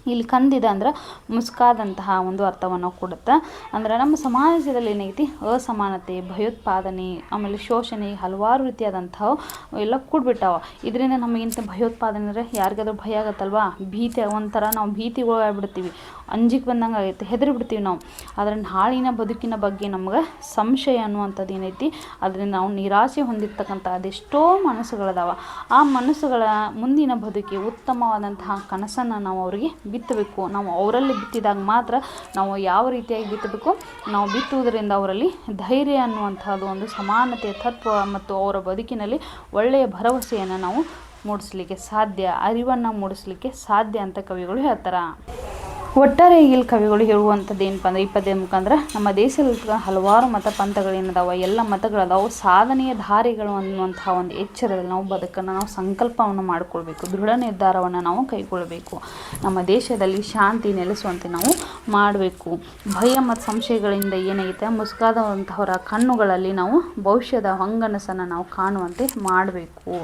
ಇಲ್ಲಿ ಕಂದಿದ ಅಂದ್ರೆ ಮುಸ್ಕಾದಂತಹ ಒಂದು ಅರ್ಥವನ್ನು ಕೊಡುತ್ತೆ. ಅಂದ್ರೆ ನಮ್ಮ ಸಮಾಜದಲ್ಲಿ ಏನೈತಿ ಅಸಮಾನತೆ, ಭಯೋತ್ಪಾದನೆ, ಆಮೇಲೆ ಶೋಷಣೆ, ಹಲವಾರು ರೀತಿಯಾದಂಥವು ಎಲ್ಲ ಕೂಡ್ಬಿಟ್ಟಾವ. ಇದರಿಂದ ನಮಗಿಂತ ಭಯೋತ್ಪಾದನೆ ಅಂದರೆ ಯಾರಿಗಾದ್ರೂ ಭಯ ಆಗತ್ತಲ್ವಾ? ಭೀತಿ, ಒಂಥರ ನಾವು ಭೀತಿಗೊಳಗಾಗ್ಬಿಡ್ತೀವಿ. ಅಂಜಿಕೆ ಬಂದಂಗೆ ಆಗೈತೆ. ಹೆದರಿ ಬಿಡ್ತೀವಿ ನಾವು. ಆದರೆ ಹಾಳಿನ ಬದುಕಿನ ಬಗ್ಗೆ ನಮ್ಗೆ ಸಂಶಯ ಅನ್ನುವಂಥದ್ದು ಏನೈತಿ? ಅದರಿಂದ ನಾವು ನಿರಾಸೆ ಹೊಂದಿರ್ತಕ್ಕಂಥ ಅದೆಷ್ಟೋ ಮನಸ್ಸುಗಳದಾವ. ಆ ಮನಸ್ಸುಗಳ ಮುಂದಿನ ಬದುಕಿಗೆ ಉತ್ತಮವಾದಂತಹ ಕನಸನ್ನು ನಾವು ಅವರಿಗೆ ಬಿತ್ತಬೇಕು. ನಾವು ಅವರಲ್ಲಿ ಬಿತ್ತಿದಾಗ ಮಾತ್ರ ನಾವು ಯಾವ ರೀತಿಯಾಗಿ ಬಿತ್ತಬೇಕು? ನಾವು ಬಿತ್ತುವುದರಿಂದ ಅವರಲ್ಲಿ ಧೈರ್ಯ ಅನ್ನುವಂಥದ್ದು ಒಂದು ಸಮಾನತೆಯ ತತ್ವ ಮತ್ತು ಅವರ ಬದುಕಿನಲ್ಲಿ ಒಳ್ಳೆಯ ಭರವಸೆಯನ್ನು ನಾವು ಮೂಡಿಸ್ಲಿಕ್ಕೆ ಸಾಧ್ಯ, ಅರಿವನ್ನು ಮೂಡಿಸ್ಲಿಕ್ಕೆ ಸಾಧ್ಯ ಅಂತ ಕವಿಗಳು ಹೇಳ್ತಾರೆ. ಒಟ್ಟಾರೆ ಇಲ್ಲಿ ಕವಿಗಳು ಹೇಳುವಂಥದ್ದು ಏನಪ್ಪ ಅಂದರೆ, ಈ ಪದ್ಯದ ಮುಖಾಂತರ ನಮ್ಮ ದೇಶದಲ್ಲಿ ಹಲವಾರು ಮತ ಪಂಥಗಳೇನದಾವ ಎಲ್ಲ ಮತಗಳದಾವು, ಸಾಧನೆಯ ದಾರಿಗಳು ಅನ್ನುವಂತಹ ಒಂದು ಎಚ್ಚರದಲ್ಲಿ ನಾವು ಬದುಕನ್ನು ನಾವು ಸಂಕಲ್ಪವನ್ನು ಮಾಡಿಕೊಳ್ಬೇಕು, ದೃಢ ನಿರ್ಧಾರವನ್ನು ನಾವು ಕೈಗೊಳ್ಳಬೇಕು ನಮ್ಮ ದೇಶದಲ್ಲಿ ಶಾಂತಿ ನೆಲೆಸುವಂತೆ ನಾವು ಮಾಡಬೇಕು. ಭಯ ಮತ್ತು ಸಂಶಯಗಳಿಂದ ಏನಾಗುತ್ತೆ ಮುಸ್ಕಾದಂಥವರ ಕಣ್ಣುಗಳಲ್ಲಿ ನಾವು ಭವಿಷ್ಯದ ಹೊಂಗನಸನ್ನು ನಾವು ಕಾಣುವಂತೆ ಮಾಡಬೇಕು.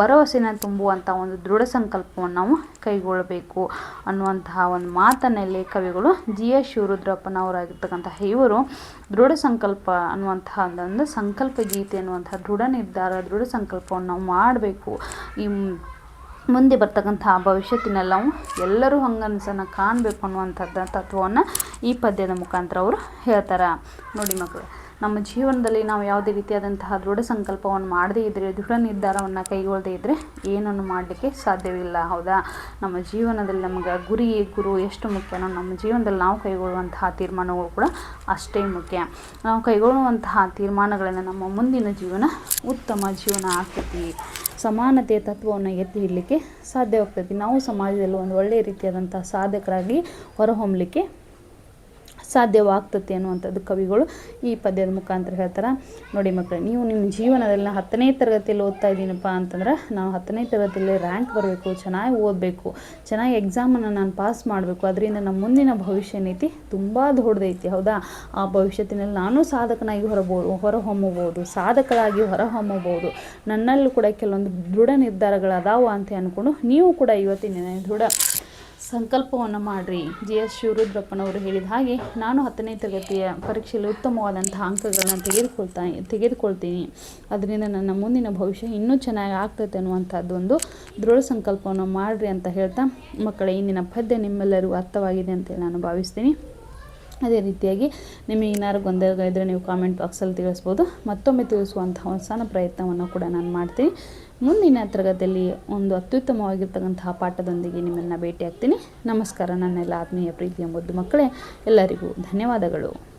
ಭರವಸೆನ ತುಂಬುವಂಥ ಒಂದು ದೃಢ ಸಂಕಲ್ಪವನ್ನು ನಾವು ಕೈಗೊಳ್ಳಬೇಕು ಅನ್ನುವಂತಹ ಒಂದು ಮಾತನ್ನಲ್ಲಿ ಕವಿಗಳು ಜಿ ಎಸ್ ಶಿವರುದ್ರಪ್ಪನವರಾಗಿರ್ತಕ್ಕಂತಹ ಇವರು ದೃಢ ಸಂಕಲ್ಪ ಅನ್ನುವಂತಹ ಒಂದು ಸಂಕಲ್ಪ ಗೀತೆ ಅನ್ನುವಂತಹ ದೃಢ ನಿರ್ಧಾರ, ದೃಢ ಸಂಕಲ್ಪವನ್ನು ನಾವು ಮಾಡಬೇಕು. ಈ ಮುಂದೆ ಬರ್ತಕ್ಕಂಥ ಭವಿಷ್ಯತ್ತಿನಲ್ಲಿ ನಾವು ಎಲ್ಲರೂ ಹಂಗನ್ಸನ್ನು ಕಾಣಬೇಕು ಅನ್ನುವಂಥದ್ದು ತತ್ವವನ್ನು ಈ ಪದ್ಯದ ಮುಖಾಂತರ ಅವರು ಹೇಳ್ತಾರೆ. ನೋಡಿ ಮಕ್ಕಳು ನಮ್ಮ ಜೀವನದಲ್ಲಿ ನಾವು ಯಾವುದೇ ರೀತಿಯಾದಂತಹ ದೃಢ ಸಂಕಲ್ಪವನ್ನು ಮಾಡದೇ ಇದ್ದರೆ, ದೃಢ ನಿರ್ಧಾರವನ್ನು ಕೈಗೊಳ್ಳದೇ ಇದ್ದರೆ ಏನನ್ನು ಮಾಡಲಿಕ್ಕೆ ಸಾಧ್ಯವಿಲ್ಲ, ಹೌದಾ? ನಮ್ಮ ಜೀವನದಲ್ಲಿ ನಮಗೆ ಗುರಿ, ಗುರು ಎಷ್ಟು ಮುಖ್ಯನೋ ನಮ್ಮ ಜೀವನದಲ್ಲಿ ನಾವು ಕೈಗೊಳ್ಳುವಂತಹ ತೀರ್ಮಾನಗಳು ಕೂಡ ಅಷ್ಟೇ ಮುಖ್ಯ. ನಾವು ಕೈಗೊಳ್ಳುವಂತಹ ತೀರ್ಮಾನಗಳನ್ನು ನಮ್ಮ ಮುಂದಿನ ಜೀವನ ಉತ್ತಮ ಜೀವನ ಆಗ್ತೈತಿ. ಸಮಾನತೆಯ ತತ್ವವನ್ನು ಎತ್ತಿ ಹಿಡಲಿಕ್ಕೆ ಸಾಧ್ಯವಾಗ್ತೈತಿ. ನಾವು ಸಮಾಜದಲ್ಲಿ ಒಂದು ಒಳ್ಳೆಯ ರೀತಿಯಾದಂಥ ಸಾಧಕರಾಗಿ ಹೊರಹೊಮ್ಮಲಿಕ್ಕೆ ಸಾಧ್ಯವಾಗ್ತದೆ ಅನ್ನುವಂಥದ್ದು ಕವಿಗಳು ಈ ಪದ್ಯದ ಮುಖಾಂತರ ಹೇಳ್ತಾರೆ. ನೋಡಿ ಮಕ್ಕಳು, ನೀವು ನಿಮ್ಮ ಜೀವನದಲ್ಲಿ ಹತ್ತನೇ ತರಗತಿಯಲ್ಲಿ ಓದ್ತಾ ಇದ್ದೀನಪ್ಪ ಅಂತಂದ್ರೆ ನಾವು ಹತ್ತನೇ ತರಗತಿಯಲ್ಲಿ ರ್ಯಾಂಕ್ ಬರಬೇಕು, ಚೆನ್ನಾಗಿ ಓದಬೇಕು, ಚೆನ್ನಾಗಿ ಎಕ್ಸಾಮನ್ನು ನಾನು ಪಾಸ್ ಮಾಡಬೇಕು, ಅದರಿಂದ ನಮ್ಮ ಮುಂದಿನ ಭವಿಷ್ಯ ನೀತಿ ತುಂಬ ದೊಡ್ಡದೈತಿ, ಹೌದಾ? ಆ ಭವಿಷ್ಯತ್ತಿನಲ್ಲಿ ನಾನು ಸಾಧಕನಾಗಿ ಹೊರಬೋದು ಹೊರಹೊಮ್ಮಬಹುದು, ಸಾಧಕರಾಗಿ ಹೊರಹೊಮ್ಮಬಹುದು. ನನ್ನಲ್ಲೂ ಕೂಡ ಕೆಲವೊಂದು ದೃಢ ನಿರ್ಧಾರಗಳದಾವ ಅಂತ ಅಂದ್ಕೊಂಡು ನೀವು ಕೂಡ ಇವತ್ತಿನ ದೃಢ ಸಂಕಲ್ಪವನ್ನು ಮಾಡಿರಿ. ಜಿ ಎಸ್ ಶಿವರುದ್ರಪ್ಪನವರು ಹೇಳಿದ ಹಾಗೆ ನಾನು ಹತ್ತನೇ ತರಗತಿಯ ಪರೀಕ್ಷೆಯಲ್ಲಿ ಉತ್ತಮವಾದಂಥ ಅಂಕಗಳನ್ನು ತೆಗೆದುಕೊಳ್ತಾ, ತೆಗೆದುಕೊಳ್ತೀನಿ. ಅದರಿಂದ ನನ್ನ ಮುಂದಿನ ಭವಿಷ್ಯ ಇನ್ನೂ ಚೆನ್ನಾಗಿ ಆಗ್ತೈತೆ ಅನ್ನುವಂಥದ್ದು ಒಂದು ದೃಢ ಸಂಕಲ್ಪವನ್ನು ಮಾಡಿರಿ ಅಂತ ಹೇಳ್ತಾ, ಮಕ್ಕಳ, ಇಂದಿನ ಪದ್ಯ ನಿಮ್ಮೆಲ್ಲರಿಗೂ ಅರ್ಥವಾಗಿದೆ ಅಂತೇಳಿ ನಾನು ಭಾವಿಸ್ತೀನಿ. ಅದೇ ರೀತಿಯಾಗಿ ನಿಮಗೆ ಏನಾದ್ರು ಗೊಂದಲ ಇದ್ದರೆ ನೀವು ಕಾಮೆಂಟ್ ಬಾಕ್ಸಲ್ಲಿ ತಿಳಿಸ್ಬೋದು. ಮತ್ತೊಮ್ಮೆ ತಿಳಿಸುವಂಥ ಒಂದು ಪ್ರಯತ್ನವನ್ನು ಕೂಡ ನಾನು ಮಾಡ್ತೀನಿ. ಮುಂದಿನ ತರಗತಿಯಲ್ಲಿ ಒಂದು ಅತ್ಯುತ್ತಮವಾಗಿರ್ತಕ್ಕಂತಹ ಪಾಠದೊಂದಿಗೆ ನಿಮ್ಮನ್ನು ಭೇಟಿಯಾಗ್ತೀನಿ. ನಮಸ್ಕಾರ, ನನ್ನೆಲ್ಲ ಆತ್ಮೀಯ ಪ್ರೀತಿಯ ಮುದ್ದು ಮಕ್ಕಳೇ, ಎಲ್ಲರಿಗೂ ಧನ್ಯವಾದಗಳು.